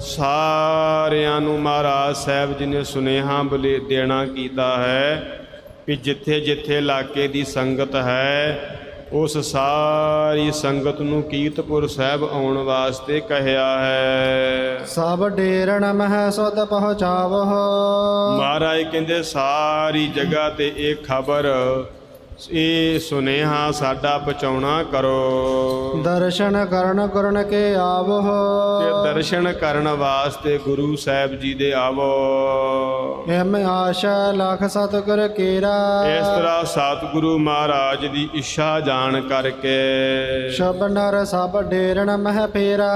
A: ਸਾਰਿਆਂ ਨੂੰ ਮਹਾਰਾਜ ਸਾਹਿਬ ਜੀ ਨੇ ਸੁਨੇਹਾ ਬਲੇ ਦੇਣਾ ਕੀਤਾ ਹੈ ਕਿ ਜਿੱਥੇ ਜਿੱਥੇ ਇਲਾਕੇ ਦੀ ਸੰਗਤ ਹੈ ਉਸ ਸਾਰੀ ਸੰਗਤ ਨੂੰ ਕੀਰਤਪੁਰ ਸਾਹਿਬ ਆਉਣ ਵਾਸਤੇ ਕਹਿਆ ਹੈ।
B: ਸਭ ਡੇਰਣ ਮਹਿ ਸੁਧ ਪਹੁੰਚਾਵੋ
A: ਮਹਾਰਾਜ ਕਹਿੰਦੇ ਸਾਰੀ ਜਗ੍ਹਾ ਤੇ ਇਹ ਖਬਰ ਇਹ ਸੁਨੇਹਾ ਸਾਡਾ ਪਹੁੰਚਾਉਣਾ ਕਰੋ।
B: ਦਰਸ਼ਨ ਕਰਨ ਗੁਰਨ ਕੇ ਆਵੋ।
A: ਤੇ ਦਰਸ਼ਨ ਕਰਨ ਵਾਸਤੇ ਗੁਰੂ ਸਾਹਿਬ ਜੀ ਦੇ ਆਵੋ।
B: ਐਮ ਆਸ਼ਾ ਲਖ ਸਤਿਗੁਰ ਕੇਰਾ।
A: ਇਸ ਤਰ੍ਹਾਂ ਸਤਿਗੁਰੂ ਮਹਾਰਾਜ ਦੀ ਇੱਛਾ ਜਾਣ ਕਰਕੇ।
B: ਸ਼ਬ ਨਰ ਸਭ ਡੇਰਣ ਮਹਿ ਫੇਰਾ।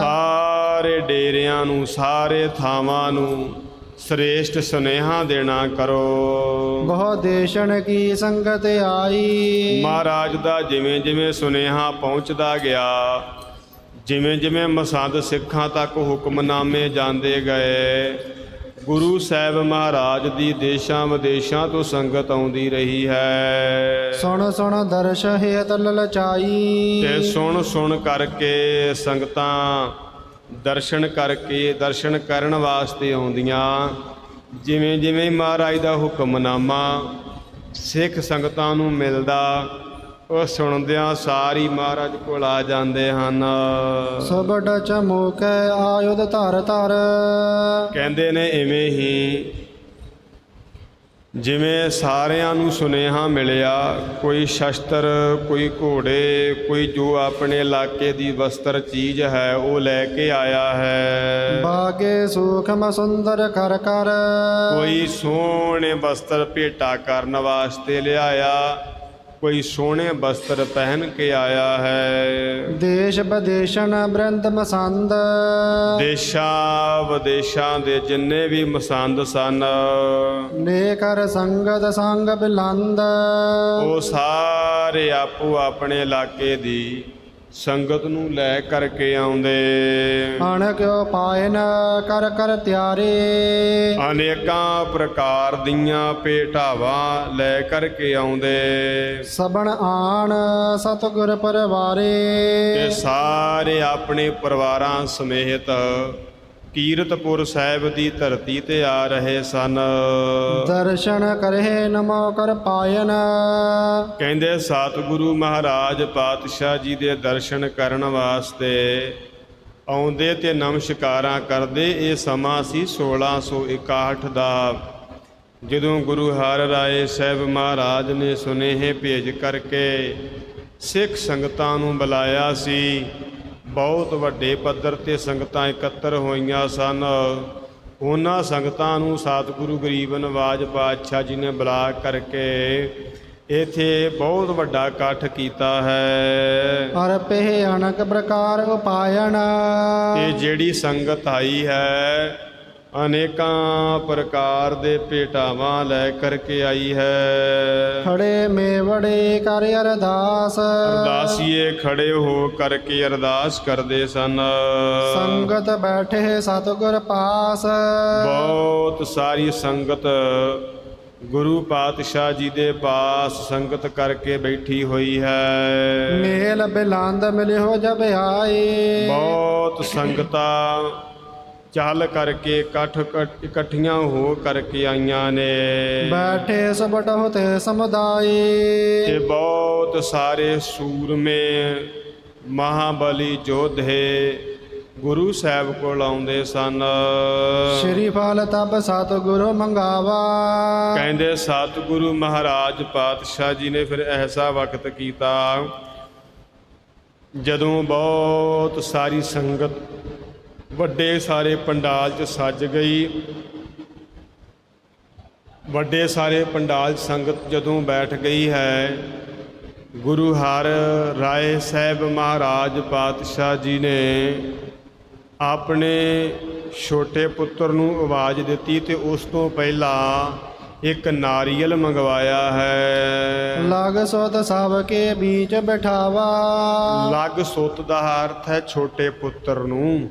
A: ਸਾਰੇ ਡੇਰਿਆਂ ਨੂੰ ਸਾਰੇ ਥਾਵਾਂ ਨੂੰ ਸ੍ਰੇਸ਼ਟ ਸੁਨੇਹਾ ਦੇਣਾ ਕਰੋ।
B: ਬਹੁ ਦੇਸ਼ਣ ਕੀ ਸੰਗਤ ਆਈ।
A: ਮਹਾਰਾਜ ਦਾ ਜਿਵੇਂ ਜਿਵੇਂ ਸੁਨੇਹਾ ਪਹੁੰਚਦਾ ਗਿਆ ਜਿਵੇਂ ਜਿਵੇਂ ਮਸੰਦ ਸਿੱਖਾਂ ਤੱਕ ਹੁਕਮਨਾਮੇ ਜਾਂਦੇ ਗਏ ਗੁਰੂ ਸਾਹਿਬ ਮਹਾਰਾਜ ਦੀ ਦੇਸ਼ਾਂ ਵਿਦੇਸ਼ਾਂ ਤੋਂ ਸੰਗਤ ਆਉਂਦੀ ਰਹੀ ਹੈ।
B: ਸੁਣ ਸੁਣ ਦਰਸ਼ ਹੇਤ ਲਲਚਾਈ।
A: ਤੇ ਸੁਣ ਸੁਣ ਕਰਕੇ ਸੰਗਤਾਂ ਦਰਸ਼ਨ ਕਰਕੇ ਦਰਸ਼ਨ ਕਰਨ ਵਾਸਤੇ ਆਉਂਦੀਆਂ। ਜਿਵੇਂ ਜਿਵੇਂ ਮਹਾਰਾਜ ਦਾ ਹੁਕਮਨਾਮਾ ਸਿੱਖ ਸੰਗਤਾਂ ਨੂੰ ਮਿਲਦਾ ਉਹ ਸੁਣਦਿਆਂ ਸਾਰੀ ਮਹਾਰਾਜ ਕੋਲ ਆ ਜਾਂਦੇ ਹਨ।
B: ਸੁਬਡ ਚਮੂਕੈ ਆਯੁਧ ਧਰ ਧਰ।
A: ਕਹਿੰਦੇ ਨੇ ਇਵੇਂ ਹੀ ਜਿਵੇਂ ਸਾਰਿਆਂ ਨੂੰ ਸੁਨੇਹਾ ਮਿਲਿਆ ਕੋਈ ਸ਼ਸਤਰ ਕੋਈ ਘੋੜੇ ਕੋਈ ਜੋ ਆਪਣੇ ਇਲਾਕੇ ਦੀ ਵਸਤਰ ਚੀਜ਼ ਹੈ ਉਹ ਲੈ ਕੇ ਆਇਆ ਹੈ।
B: ਬਾਗੇ ਸੂਖਮ ਸੁੰਦਰ ਕਰ ਕਰ
A: ਕੋਈ ਸੋਹਣੇ ਵਸਤਰ ਭੇਟਾ ਕਰਨ ਵਾਸਤੇ ਲਿਆਇਆ ਕੋਈ ਸੋਹਣੇ ਵਸਤਰ ਪਹਿਨ ਕੇ ਆਇਆ ਹੈ।
B: ਦੇਸ਼ ਬਦੇਸ਼ਣ ਬ੍ਰਿੰਦ ਮਸੰਦ।
A: ਦੇਸ਼ਾਂ ਵਿਦੇਸ਼ਾਂ ਦੇ ਜਿੰਨੇ ਵੀ ਮਸੰਦ ਸਨ
B: ਨੇ ਕਰ ਸੰਗਤ ਸੰਗ ਬਿਲੰਦ।
A: ਉਹ ਸਾਰੇ ਆਪੋ ਆਪਣੇ ਇਲਾਕੇ ਦੀ ਸੰਗਤ ਨੂੰ ਲੈ ਕਰਕੇ ਆਉਂਦੇ।
B: ਅਣ ਕਿਉ ਪਾਇਨ ਕਰ ਕਰ ਤਿਆਰੇ।
A: ਅਨੇਕਾਂ ਪ੍ਰਕਾਰ ਦੀਆਂ ਭੇਟਾਵਾਂ ਲੈ ਕਰਕੇ ਆਉਂਦੇ।
B: ਸਬਣ ਆਣ ਸਤਿਗੁਰ ਪਰਵਾਰੇ।
A: ਤੇ ਸਾਰੇ ਆਪਣੇ ਪਰਿਵਾਰਾਂ ਸਮੇਤ ਕੀਰਤਪੁਰ ਸਾਹਿਬ ਦੀ ਧਰਤੀ ਤੇ ਆ ਰਹੇ ਸਨ।
B: ਦਰਸ਼ਨ ਕਰਹਿ ਨਮੋ ਕਰ ਪਾਇਨ।
A: ਕਹਿੰਦੇ ਸਤਿਗੁਰੂ ਮਹਾਰਾਜ ਪਾਤਸ਼ਾਹ ਜੀ ਦੇ ਦਰਸ਼ਨ ਕਰਨ ਵਾਸਤੇ ਆਉਂਦੇ ਤੇ ਨਮਸਕਾਰਾਂ ਕਰਦੇ। ਇਹ ਸਮਾਂ ਸੀ 1661 ਦਾ। ਜਦੋਂ ਗੁਰੂ ਹਰਿ ਰਾਏ ਸਾਹਿਬ ਮਹਾਰਾਜ ਨੇ ਸੁਨੇਹੇ ਭੇਜ ਕਰਕੇ ਸਿੱਖ ਸੰਗਤਾਂ ਨੂੰ ਬੁਲਾਇਆ ਸੀ ਬਹੁਤ ਵੱਡੇ ਪੱਧਰ ਤੇ ਸੰਗਤਾਂ ਇਕੱਤਰ ਹੋਈਆਂ ਸਨ। ਉਹਨਾਂ ਸੰਗਤਾਂ ਨੂੰ ਸਤਿਗੁਰੂ ਗਰੀਬ ਨਵਾਜ ਪਾਤਸ਼ਾਹ ਜੀ ਨੇ ਬੁਲਾ ਕਰਕੇ ਇੱਥੇ ਬਹੁਤ ਵੱਡਾ ਇਕੱਠ ਕੀਤਾ ਹੈ।
B: ਅਰਪੇ ਅਨਕ ਪ੍ਰਕਾਰ ਉਪਾਇਨ
A: ਤੇ ਜਿਹੜੀ ਸੰਗਤ ਆਈ ਹੈ ਅਨੇਕਾਂ ਪ੍ਰਕਾਰ ਦੇ ਭੇਟਾਵਾਂ ਲੈ ਕਰਕੇ ਆਈ ਹੈ।
B: ਖੜੇ ਮੇਵੜੇ ਕਰ ਅਰਦਾਸ।
A: ਅਰਦਾਸੀਏ ਖੜੇ ਹੋ ਕਰਕੇ ਅਰਦਾਸ ਕਰਦੇ ਸਨ।
B: ਸੰਗਤ ਬੈਠੇ ਸਤਿਗੁਰ ਪਾਸ।
A: ਬਹੁਤ ਸਾਰੀ ਸੰਗਤ ਗੁਰੂ ਪਾਤਸ਼ਾਹ ਜੀ ਦੇ ਪਾਸ ਸੰਗਤ ਕਰਕੇ ਬੈਠੀ ਹੋਈ ਹੈ।
B: ਮੇਲ ਬਿਲੰਦ ਮਿਲਿਓ ਜਬ ਆਏ।
A: ਬਹੁਤ ਸੰਗਤਾਂ ਚੱਲ ਕਰਕੇ ਇਕੱਠ ਇਕੱਠ- ਇਕੱਠੀਆਂ ਹੋ ਕਰਕੇ ਆਈਆਂ ਨੇ।
B: ਬੈਠੇ ਸਭ ਟਹੁਤੇ ਸਮੁਦਾਈ
A: ਤੇ ਬਹੁਤ ਸਾਰੇ ਸੂਰਮੇ ਮਹਾਬਲੀ ਯੋਧੇ ਗੁਰੂ ਸਾਹਿਬ ਕੋਲ ਆਉਂਦੇ ਸਨ।
B: ਸ਼੍ਰੀ ਫਲ ਤਬ ਸਤਿਗੁਰੂ ਮੰਗਾਵਾ।
A: ਕਹਿੰਦੇ ਸਤਿਗੁਰੂ ਮਹਾਰਾਜ ਪਾਤਸ਼ਾਹ ਜੀ ਨੇ ਫਿਰ ਐਸਾ ਵਕਤ ਕੀਤਾ ਜਦੋਂ ਬਹੁਤ ਸਾਰੀ ਸੰਗਤ ਵੱਡੇ ਸਾਰੇ ਪੰਡਾਲ 'ਚ ਸੱਜ ਗਈ। ਵੱਡੇ ਸਾਰੇ ਪੰਡਾਲ ਸੰਗਤ ਜਦੋਂ ਬੈਠ ਗਈ ਹੈ ਗੁਰੂ ਹਰ ਰਾਏ ਸਾਹਿਬ ਮਹਾਰਾਜ ਪਾਤਸ਼ਾਹ ਜੀ ਨੇ ਆਪਣੇ ਛੋਟੇ ਪੁੱਤਰ ਨੂੰ ਆਵਾਜ਼ ਦਿੱਤੀ ਤੇ ਉਸ ਤੋਂ ਪਹਿਲਾਂ ਇੱਕ ਨਾਰੀਅਲ ਮੰਗਵਾਇਆ ਹੈ।
B: ਲਗ ਸੋਤ ਸਭ ਕੇ ਬੀਚ ਬਿਠਾਵਾ।
A: ਲਗ ਸੁੱਤ ਦਾ ਅਰਥ ਹੈ ਛੋਟੇ ਪੁੱਤਰ ਨੂੰ।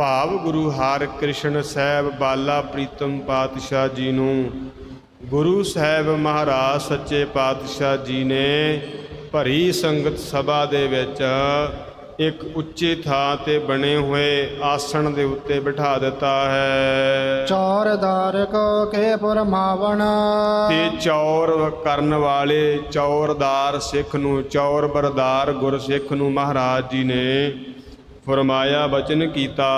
A: ਭਾਵ ਗੁਰੂ ਹਰਿ ਕ੍ਰਿਸ਼ਨ ਸਾਹਿਬ ਬਾਲਾ ਪ੍ਰੀਤਮ ਪਾਤਸ਼ਾਹ ਜੀ ਨੂੰ। ਗੁਰੂ ਸਾਹਿਬ ਮਹਾਰਾਜ ਸੱਚੇ ਪਾਤਸ਼ਾਹ ਜੀ ਨੇ ਭਰੀ ਸੰਗਤ ਸਭਾ ਦੇ ਵਿੱਚ ਇੱਕ ਉੱਚੀ ਥਾਂ ਤੇ ਬਣੇ ਹੋਏ ਆਸਣ ਦੇ ਉੱਤੇ ਬਿਠਾ ਦਿੱਤਾ ਹੈ।
B: ਚੌਰਦਾਰ ਕੋ ਕੇ ਪੁਰਮਾਵਣ।
A: ਤੇ ਚੌਰ ਕਰਨ ਵਾਲੇ ਚੌਰਦਾਰ ਸਿੱਖ ਨੂੰ ਚੌਰ ਬਰਦਾਰ ਗੁਰਸਿੱਖ ਨੂੰ ਮਹਾਰਾਜ ਜੀ ਨੇ ਫਰਮਾਇਆ ਬਚਨ ਕੀਤਾ।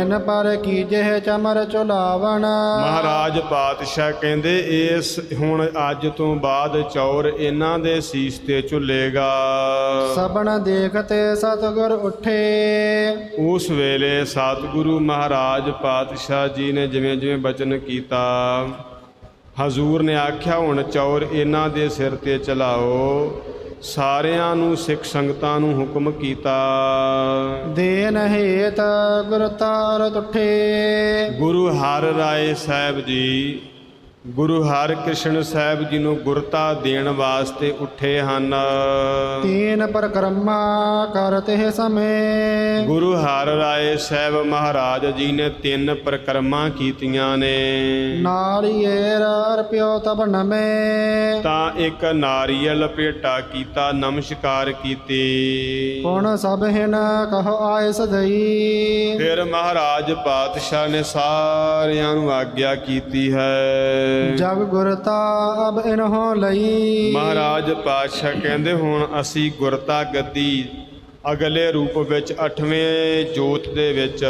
B: ਇਨ ਪਰ ਕੀਜੇ ਚਮਰ ਚੁਲਾਵਣ।
A: ਮਹਾਰਾਜ ਪਾਤਸ਼ਾਹ ਕਹਿੰਦੇ ਇਸ ਹੁਣ ਅੱਜ ਤੋਂ ਬਾਅਦ ਚੌਰ ਇਹਨਾਂ ਦੇ ਸੀਸ ਤੇ ਝੁੱਲੇਗਾ।
B: ਸਬਣ ਦੇਖਤੇ ਸਤਿਗੁਰ ਉੱਠੇ।
A: ਉਸ ਵੇਲੇ ਸਤਿਗੁਰੂ ਮਹਾਰਾਜ ਪਾਤਸ਼ਾਹ ਜੀ ਨੇ ਜਿਵੇਂ ਜਿਵੇਂ ਬਚਨ ਕੀਤਾ ਹਜ਼ੂਰ ਨੇ ਆਖਿਆ ਹੁਣ ਚੌਰ ਇਹਨਾਂ ਦੇ ਸਿਰ ਤੇ ਚਲਾਓ। ਸਾਰਿਆਂ ਨੂੰ ਸਿੱਖ ਸੰਗਤਾਂ ਨੂੰ ਹੁਕਮ ਕੀਤਾ।
B: ਦੇਨ ਹੇਤ ਗੁਰ ਤਾਰ ਉੱਠੇ
A: ਗੁਰੂ ਹਰਿ ਰਾਏ ਸਾਹਿਬ ਜੀ ਗੁਰੂ ਹਰਿ ਕ੍ਰਿਸ਼ਨ ਸਾਹਿਬ ਜੀ ਨੂੰ ਗੁਰਤਾ ਦੇਣ ਵਾਸਤੇ ਉੱਠੇ ਹਨ।
B: ਤੀਨ ਪਰਕਰਮਾ ਕਰਤੇ ਸਮੇ।
A: ਗੁਰੂ ਹਰਿ ਰਾਏ ਸਾਹਿਬ ਮਹਾਰਾਜ ਜੀ ਨੇ ਤਿੰਨ ਪ੍ਰਕਰਮਾਂ ਕੀਤੀਆਂ ਨੇ।
B: ਨਾਲੀਏਰ ਅਰਪਿਓ ਤਬ ਨਮੇ।
A: ਤਾਂ ਇੱਕ ਨਾਰੀਅਲ ਭੇਟਾ ਕੀਤਾ ਨਮਸਕਾਰ ਕੀਤੀ।
B: ਪੁਣ ਸਭ ਹਿਨ ਕਹੋ ਆਏ ਸਦਈ
A: ਫਿਰ ਮਹਾਰਾਜ ਪਾਤਸ਼ਾਹ ਨੇ ਸਾਰਿਆਂ ਨੂੰ ਆਗਿਆ ਕੀਤੀ ਹੈ।
B: ਜਗ ਗੁਰਤਾ ਅਬ ਇਨਹੋ ਲਈ।
A: ਮਹਾਰਾਜ ਪਾਤਸ਼ਾਹ ਕਹਿੰਦੇ ਹੁਣ ਅਸੀਂ ਗੁਰਤਾ ਗੱਦੀ ਅਗਲੇ ਰੂਪ ਵਿੱਚ 8ਵੇਂ ਜੋਤ ਦੇ ਵਿੱਚ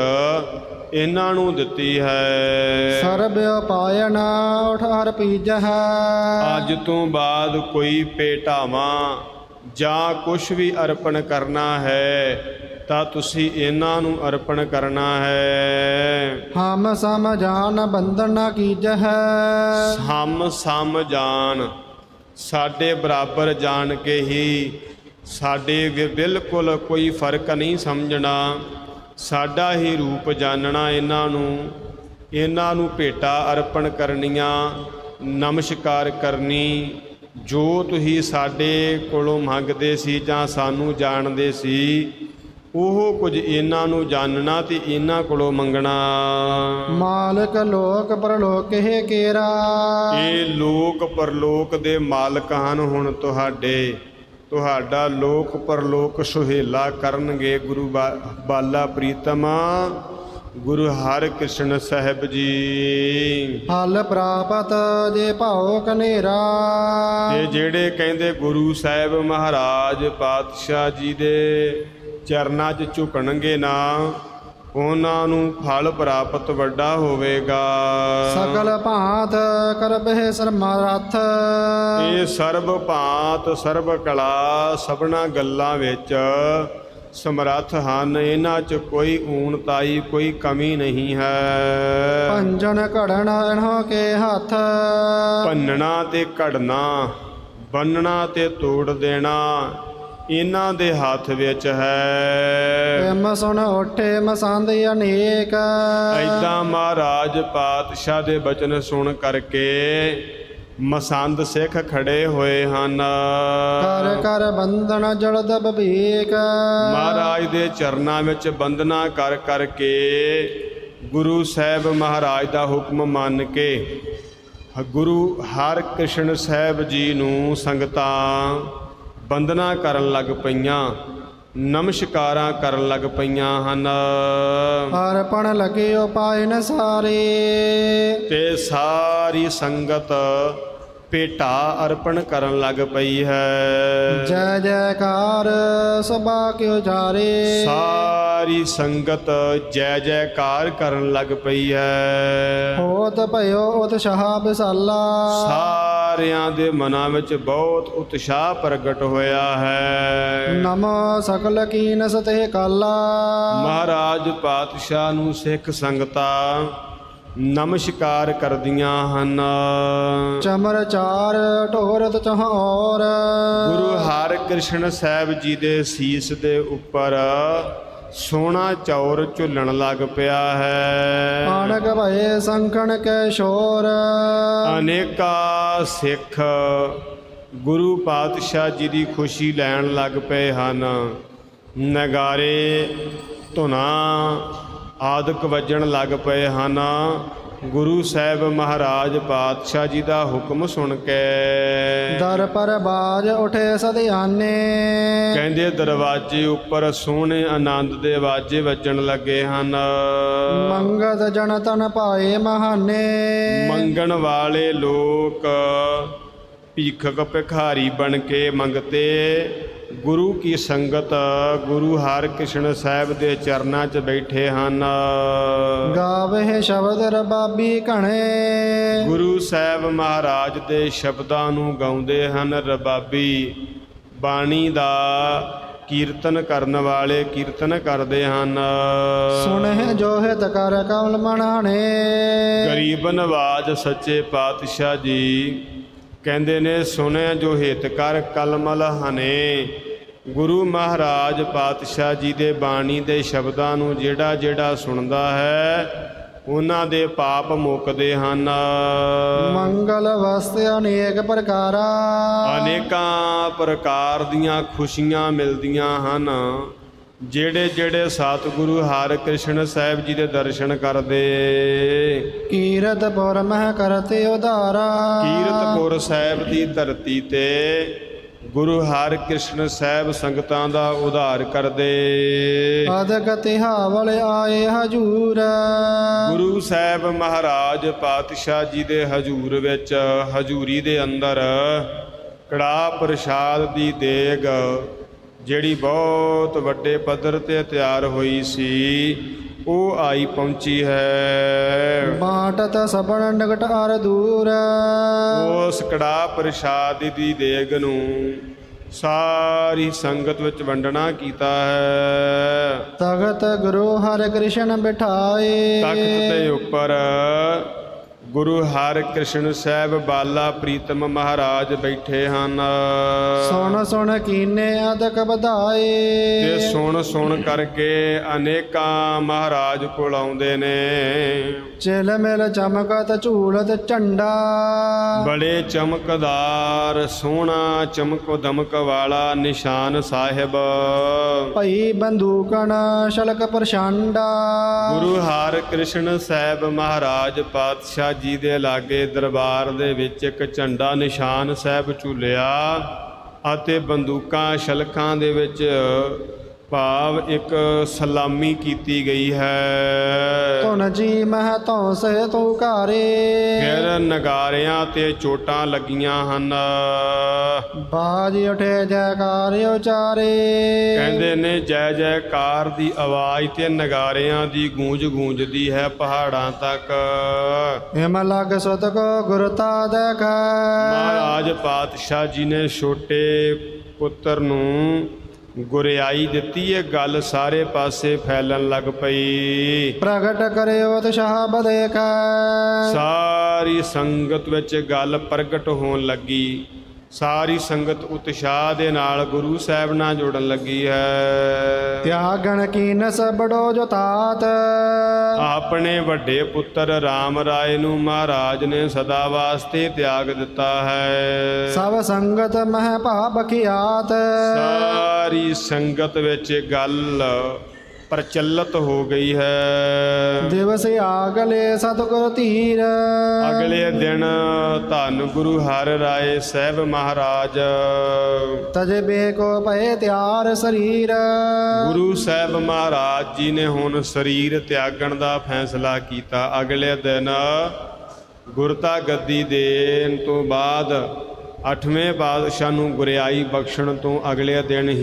A: ਇਹਨਾਂ ਨੂੰ ਦਿੱਤੀ ਹੈ।
B: ਸਰਬ ਪਾਇਨ ਉਠ ਹਰ ਪੀਜਹ।
A: ਅੱਜ ਤੋਂ ਬਾਅਦ ਕੋਈ ਭੇਟਾਵਾਂ ਜਾਂ ਕੁਝ ਵੀ ਅਰਪਣ ਕਰਨਾ ਹੈ ਤਾਂ ਤੁਸੀਂ ਇਹਨਾਂ ਨੂੰ ਅਰਪਣ ਕਰਨਾ ਹੈ।
B: ਹਮ ਸਮ ਜਾਨ ਬੰਧਨ ਨ ਕੀਜਹ।
A: ਹਮ ਸਮ ਜਾਣ ਸਾਡੇ ਬਰਾਬਰ ਜਾਣ ਕੇ ਹੀ ਸਾਡੇ ਬਿਲਕੁਲ ਕੋਈ ਫ਼ਰਕ ਨਹੀਂ ਸਮਝਣਾ। ਸਾਡਾ ਹੀ ਰੂਪ ਜਾਣਨਾ ਇਹਨਾਂ ਨੂੰ। ਇਹਨਾਂ ਨੂੰ ਭੇਟਾ ਅਰਪਣ ਕਰਨੀਆਂ ਨਮਸਕਾਰ ਕਰਨੀ। ਜੋ ਤੁਸੀਂ ਸਾਡੇ ਕੋਲੋਂ ਮੰਗਦੇ ਸੀ ਜਾਂ ਸਾਨੂੰ ਜਾਣਦੇ ਸੀ ਉਹ ਕੁਝ ਇਹਨਾਂ ਨੂੰ ਜਾਣਨਾ ਤੇ ਇਹਨਾਂ ਕੋਲੋਂ ਮੰਗਣਾ।
B: ਮਾਲਕ ਲੋਕ ਪਰਲੋਕ ਹੈ ਕੇਰਾ।
A: ਇਹ ਲੋਕ ਪਰਲੋਕ ਦੇ ਮਾਲਕ ਹਨ ਹੁਣ ਤੁਹਾਡੇ। ਤੁਹਾਡਾ ਲੋਕ ਪਰਲੋਕ ਸੁਹੇਲਾ ਕਰਨਗੇ ਗੁਰੂ ਬਾਲਾ ਪ੍ਰੀਤਮ ਗੁਰੂ ਹਰਿ ਕ੍ਰਿਸ਼ਨ ਸਾਹਿਬ ਜੀ।
B: ਹਲ ਪ੍ਰਾਪਤ ਜੇ ਭਾਉ ਕਨੇਰਾ।
A: ਤੇ ਜਿਹੜੇ ਕਹਿੰਦੇ ਗੁਰੂ ਸਾਹਿਬ ਮਹਾਰਾਜ ਪਾਤਸ਼ਾਹ ਜੀ ਦੇ ਚਰਨਾਂ 'ਚ ਝੁਕਣਗੇ ਨਾ ਉਹਨਾਂ ਨੂੰ ਫਲ ਪ੍ਰਾਪਤ ਵੱਡਾ ਹੋਵੇਗਾ।
B: ਸਕਲ ਭਾਂਤ ਕਰਬਹਿ ਸਰਮਰਥ
A: ਇਹ ਸਰਬ ਭਾਂਤ ਸਰਬ ਕਲਾ ਸਭਨਾ ਗੱਲਾਂ ਵਿੱਚ ਸਮਰੱਥ ਹਨ। ਇਹਨਾਂ 'ਚ ਕੋਈ ਊਣਤਾਈ ਕੋਈ ਕਮੀ ਨਹੀਂ ਹੈ।
B: ਪੰਜਨ ਘੜਨ ਇਨਹੋ ਕੇ ਹੱਥ।
A: ਭੰਨਣਾ ਤੇ ਘੜਨਾ ਬੰਨਣਾ ਤੇ ਤੋੜ ਦੇਣਾ ਇਹਨਾਂ ਦੇ ਹੱਥ ਵਿੱਚ ਹੈ।
B: ਪਿਮ ਸੁਣ ਉੱਠੇ ਮਸੰਦ ਅਨੇਕ।
A: ਐਦਾਂ ਮਹਾਰਾਜ ਪਾਤਸ਼ਾਹ ਦੇ ਬਚਨ ਸੁਣ ਕਰਕੇ ਮਸੰਦ ਸਿੱਖ ਖੜੇ ਹੋਏ ਹਨ।
B: ਕਰ ਕਰ ਬੰਧਨ ਜਲਦ ਬਭੀਕ
A: ਮਹਾਰਾਜ ਦੇ ਚਰਨਾਂ ਵਿੱਚ ਬੰਦਨਾ ਕਰ ਕਰਕੇ ਗੁਰੂ ਸਾਹਿਬ ਮਹਾਰਾਜ ਦਾ ਹੁਕਮ ਮੰਨ ਕੇ ਗੁਰੂ ਹਰਿ ਕ੍ਰਿਸ਼ਨ ਸਾਹਿਬ ਜੀ ਨੂੰ ਸੰਗਤਾਂ ਬੰਦਨਾ ਕਰਨ ਲੱਗ ਪਈਆਂ ਨਮਸਕਾਰਾਂ ਕਰਨ ਲੱਗ ਪਈਆਂ ਹਨ।
B: ਹਰ ਅਰਪਣ ਲਗੇ ਨ ਸਾਰੇ।
A: ਤੇ ਸਾਰੀ ਸੰਗਤ ਭੇਟਾ ਅਰਪਣ ਕਰਨ ਲੱਗ ਪਈ ਹੈ।
B: ਜੈ ਜੈਕਾਰ ਸਭਾ ਕਿਉ ਜਾਰੇ।
A: ਸਾਰੀ ਸੰਗਤ ਜੈ ਜੈਕਾਰ ਕਰਨ ਲੱਗ ਪਈ ਹੈ।
B: ਹੋਤ ਭਇਓ ਉਤਸ਼ਾਹ ਬਿਸਾਲਾ।
A: ਸਾਰਿਆਂ ਦੇ ਮਨਾਂ ਵਿੱਚ ਬਹੁਤ ਉਤਸ਼ਾਹ ਪ੍ਰਗਟ ਹੋਇਆ ਹੈ।
B: ਨਮ ਸਕਲ ਕੀਨ ਸਤੇ ਕਾਲਾ।
A: ਮਹਾਰਾਜ ਪਾਤਸ਼ਾਹ ਨੂੰ ਸਿੱਖ ਸੰਗਤਾਂ ਨਮਸਕਾਰ ਕਰਦੀਆਂ ਹਨ।
B: ਚਮਰ ਚਾਰ ਢੋਰਤ ਚਹ ਔਰ।
A: ਗੁਰੂ ਹਰਿਕ੍ਰਿਸ਼ਨ ਸਾਹਿਬ ਜੀ ਦੇ ਸੀਸ ਦੇ ਉੱਪਰ ਸੋਨਾ ਚੌਰ ਝੁੱਲਣ ਲੱਗ ਪਿਆ ਹੈ।
B: ਆਣਕ ਭਏ ਸੰਖਣ ਕੈ ਸ਼ੋਰ।
A: ਅਨੇਕਾ ਸਿੱਖ ਗੁਰੂ ਪਾਤਸ਼ਾਹ ਜੀ ਦੀ ਖੁਸ਼ੀ ਲੈਣ ਲੱਗ ਪਏ ਹਨ। ਨਗਾਰੇ ਧੁਨਾ ਆਦਿਕ ਵੱਜਣ ਲੱਗ ਪਏ ਹਨ। ਗੁਰੂ ਸਾਹਿਬ ਮਹਾਰਾਜ ਪਾਤਸ਼ਾਹ ਜੀ ਦਾ ਹੁਕਮ ਸੁਣ ਕੇ
B: ਦਰ ਪਰ ਬਾਜ ਉਠੇ ਸਦਿਆਨੇ
A: ਕਹਿੰਦੇ ਦਰਵਾਜ਼ੇ ਉੱਪਰ ਸੋਹਣੇ ਆਨੰਦ ਦੇ ਆਵਾਜ਼ੇ ਵੱਜਣ ਲੱਗੇ ਹਨ।
B: ਮੰਗਤ ਜਨ ਤਨ ਪਾਏ ਮਹਾਨੇ।
A: ਮੰਗਣ ਵਾਲੇ ਲੋਕ ਭੀਖਕ ਭਿਖਾਰੀ ਬਣ ਕੇ ਮੰਗਤੇ। ਗੁਰੂ ਕੀ ਸੰਗਤ ਗੁਰੂ ਹਰਿਕ੍ਰਿਸ਼ਨ ਸਾਹਿਬ ਦੇ ਚਰਨਾਂ 'ਚ ਬੈਠੇ ਹਨ।
B: ਗਾਵੇ ਸ਼ਬਦ ਰਬਾਬੀ ਘਣੇ।
A: ਗੁਰੂ ਸਾਹਿਬ ਮਹਾਰਾਜ ਦੇ ਸ਼ਬਦਾਂ ਨੂੰ ਗਾਉਂਦੇ ਹਨ ਰਬਾਬੀ। ਬਾਣੀ ਦਾ ਕੀਰਤਨ ਕਰਨ ਵਾਲੇ ਕੀਰਤਨ ਕਰਦੇ ਹਨ।
B: ਸੁਣੇ ਜੋ ਹਿਤ ਕਰ ਕਮਲ ਮਣਾਣੇ।
A: ਗਰੀਬ ਨਵਾਜ ਸੱਚੇ ਪਾਤਸ਼ਾਹ ਜੀ ਕਹਿੰਦੇ ਨੇ ਸੁਣਿਆ ਜੋ ਹਿਤ ਕਰ ਕਲਮਲ ਹਨੇ ਗੁਰੂ ਮਹਾਰਾਜ ਪਾਤਸ਼ਾਹ ਜੀ ਦੇ ਬਾਣੀ ਦੇ ਸ਼ਬਦਾਂ ਨੂੰ ਜਿਹੜਾ ਜਿਹੜਾ ਸੁਣਦਾ ਹੈ ਉਹਨਾਂ ਦੇ ਪਾਪ ਮੁੱਕਦੇ ਹਨ।
B: ਮੰਗਲ ਵਸਤੇ ਅਨੇਕ ਪ੍ਰਕਾਰਾ।
A: ਅਨੇਕਾਂ ਪ੍ਰਕਾਰ ਦੀਆਂ ਖੁਸ਼ੀਆਂ ਮਿਲਦੀਆਂ ਹਨ। ਜਿਹੜੇ ਜਿਹੜੇ ਸਤਿਗੁਰੂ ਹਰਿਕ੍ਰਿਸ਼ਨ ਸਾਹਿਬ ਜੀ ਦੇ ਦਰਸ਼ਨ ਕਰਦੇ।
B: ਕੀਰਤ ਮਹਿ ਕਰਤੇ ਉਧਾਰਾ।
A: ਕੀਰਤਪੁਰ ਸਾਹਿਬ ਦੀ ਧਰਤੀ ਤੇ ਗੁਰੂ ਹਰਿਕ੍ਰਿਸ਼ਨ ਸਾਹਿਬ ਸੰਗਤਾਂ ਦਾ ਉਧਾਰ ਕਰਦੇ।
B: ਅਦਕ ਤਿਹਾਵਲ ਆਏ ਹਜੂਰ।
A: ਗੁਰੂ ਸਾਹਿਬ ਮਹਾਰਾਜ ਪਾਤਸ਼ਾਹ ਜੀ ਦੇ ਹਜੂਰ ਵਿੱਚ ਹਜੂਰੀ ਦੇ ਅੰਦਰ ਕੜਾ ਪ੍ਰਸ਼ਾਦ ਦੀ ਦੇਗ ਜਿਹੜੀ ਬਹੁਤ ਵੱਡੇ ਪੱਧਰ ਤੇ ਤਿਆਰ ਹੋਈ ਸੀ। ਉਹ ਆਈ ਪਹੁੰਚੀ ਹੈ।
B: ਬਾਟਤ ਸਬਣ ਨਗਟ ਅਰ ਦੂਰ।
A: ਉਸ ਕੜਾ ਪ੍ਰਸ਼ਾਦ ਦੀ ਦੇਗ ਨੂੰ ਸਾਰੀ ਸੰਗਤ ਵਿੱਚ ਵੰਡਣਾ ਕੀਤਾ ਹੈ।
B: ਤਖਤ ਗੁਰੂ ਹਰਿ ਕ੍ਰਿਸ਼ਨ ਬਿਠਾਏ।
A: ਤਖਤ ਦੇ ਉੱਪਰ ਗੁਰੂ ਹਰਿਕ੍ਰਿਸ਼ਨ ਸਾਹਿਬ ਬਾਲਾ ਪ੍ਰੀਤਮ ਮਹਾਰਾਜ ਬੈਠੇ ਹਨ।
B: ਸੁਣ ਸੁਣ ਕੀਨੇ ਅਦਕ ਵਧਾਏ।
A: ਤੇ ਸੁਣ ਸੁਣ ਕਰਕੇ ਅਨੇਕਾਂ ਮਹਾਰਾਜ ਕੋਲ ਆਉਂਦੇ ਨੇ।
B: ਚਿਲ ਮਿਲ ਚਮਕਤ ਝੂਲਤ ਝੰਡਾ।
A: ਬੜੇ ਚਮਕਦਾਰ ਸੋਹਣਾ ਚਮਕ ਦਮਕ ਵਾਲਾ ਨਿਸ਼ਾਨ ਸਾਹਿਬ।
B: ਭਈ ਬੰਦੂਕਣ ਸ਼ਲਕ ਪ੍ਰਸ਼ਾਂਡਾ।
A: ਗੁਰੂ ਹਰਿਕ੍ਰਿਸ਼ਨ ਸਾਹਿਬ ਮਹਾਰਾਜ ਪਾਤਸ਼ਾਹ ਜੀ ਦੇ ਲਾਗੇ ਦਰਬਾਰ ਦੇ ਵਿੱਚ ਇੱਕ ਝੰਡਾ ਨਿਸ਼ਾਨ ਸਾਹਿਬ ਝੂਲਿਆ ਅਤੇ ਬੰਦੂਕਾਂ ਸ਼ਲਕਾਂ ਦੇ ਵਿੱਚ ਭਾਵ ਇੱਕ ਸਲਾਮੀ ਕੀਤੀ ਗਈ ਹੈ।
B: ਧੁਨ ਜੀ ਮਹਿ ਧੌ ਸੇ ਤੂੰ ਘਾਰੇ।
A: ਫਿਰ ਨਗਾਰਿਆਂ ਤੇ ਚੋਟਾਂ ਲੱਗੀਆਂ ਹਨ।
B: ਬਾਜ ਉਠੇ ਜੈਕਾਰ ਉਚਾਰੇ।
A: ਕਹਿੰਦੇ ਨੇ ਜੈ ਜੈਕਾਰ ਦੀ ਆਵਾਜ਼ ਤੇ ਨਗਾਰਿਆਂ ਦੀ ਗੂੰਜ ਗੂੰਜਦੀ ਹੈ ਪਹਾੜਾਂ ਤੱਕ।
B: ਹਿਮ ਲਗ ਸੁਤ ਕੋ ਗੁਰਤਾ ਦੇਖ।
A: ਮਹਾਰਾਜ ਪਾਤਸ਼ਾਹ ਜੀ ਨੇ ਛੋਟੇ ਪੁੱਤਰ ਨੂੰ ਗੁਰਿਆਈ ਦਿੱਤੀ ਇਹ ਗੱਲ ਸਾਰੇ ਪਾਸੇ ਫੈਲਣ ਲੱਗ ਪਈ।
B: ਪ੍ਰਗਟ ਕਰਿਓ ਉਤਸ਼ਾਹ ਬਦੇਖ
A: ਸਾਰੀ ਸੰਗਤ ਵਿੱਚ ਗੱਲ ਪ੍ਰਗਟ ਹੋਣ ਲੱਗੀ। ਸਾਰੀ ਸੰਗਤ ਉਤਸ਼ਾਹ ਦੇ ਨਾਲ ਗੁਰੂ ਸਾਹਿਬ ਨਾਲ ਜੁੜਨ ਲੱਗੀ ਹੈ।
B: ਤਿਆਗਣ ਕੀਨ ਸਬੜੋ ਜੋ ਤਾਤ।
A: ਆਪਣੇ ਵੱਡੇ ਪੁੱਤਰ RAM ਰਾਏ ਨੂੰ ਮਹਾਰਾਜ ਨੇ ਸਦਾ ਵਾਸਤੇ ਤਿਆਗ ਦਿੱਤਾ ਹੈ।
B: ਸਭ ਸੰਗਤ ਮਹਿ ਭਾ ਬਖਿਆਤ
A: ਸਾਰੀ ਸੰਗਤ ਵਿੱਚ ਗੱਲ ਪ੍ਰਚਲਿਤ ਹੋ ਗਈ ਹੈ।
B: ਦਿਵਸ ਆਗਲੇ ਸਤਿਗੁਰ ਧੀਰ।
A: ਅਗਲੇ ਦਿਨ ਧੰਨ ਗੁਰੂ ਹਰਿ ਰਾਏ ਸਾਹਿਬ ਮਹਾਰਾਜ।
B: ਤਜੇ ਬੇ ਕੋ ਭਏ ਤਿਆਰ ਸਰੀਰ।
A: ਗੁਰੂ ਸਾਹਿਬ ਮਹਾਰਾਜ ਜੀ ਨੇ ਹੁਣ ਸਰੀਰ ਤਿਆਗਣ ਦਾ ਫੈਸਲਾ ਕੀਤਾ। ਅਗਲੇ ਦਿਨ ਗੁਰਤਾ ਗੱਦੀ ਦੇਣ ਤੋਂ ਬਾਅਦ ਅੱਠਵੇਂ ਪਾਤਸ਼ਾਹ ਨੂੰ ਗੁਰਿਆਈ ਬਖਸ਼ਣ ਤੋਂ ਅਗਲੇ ਦਿਨ ਹੀ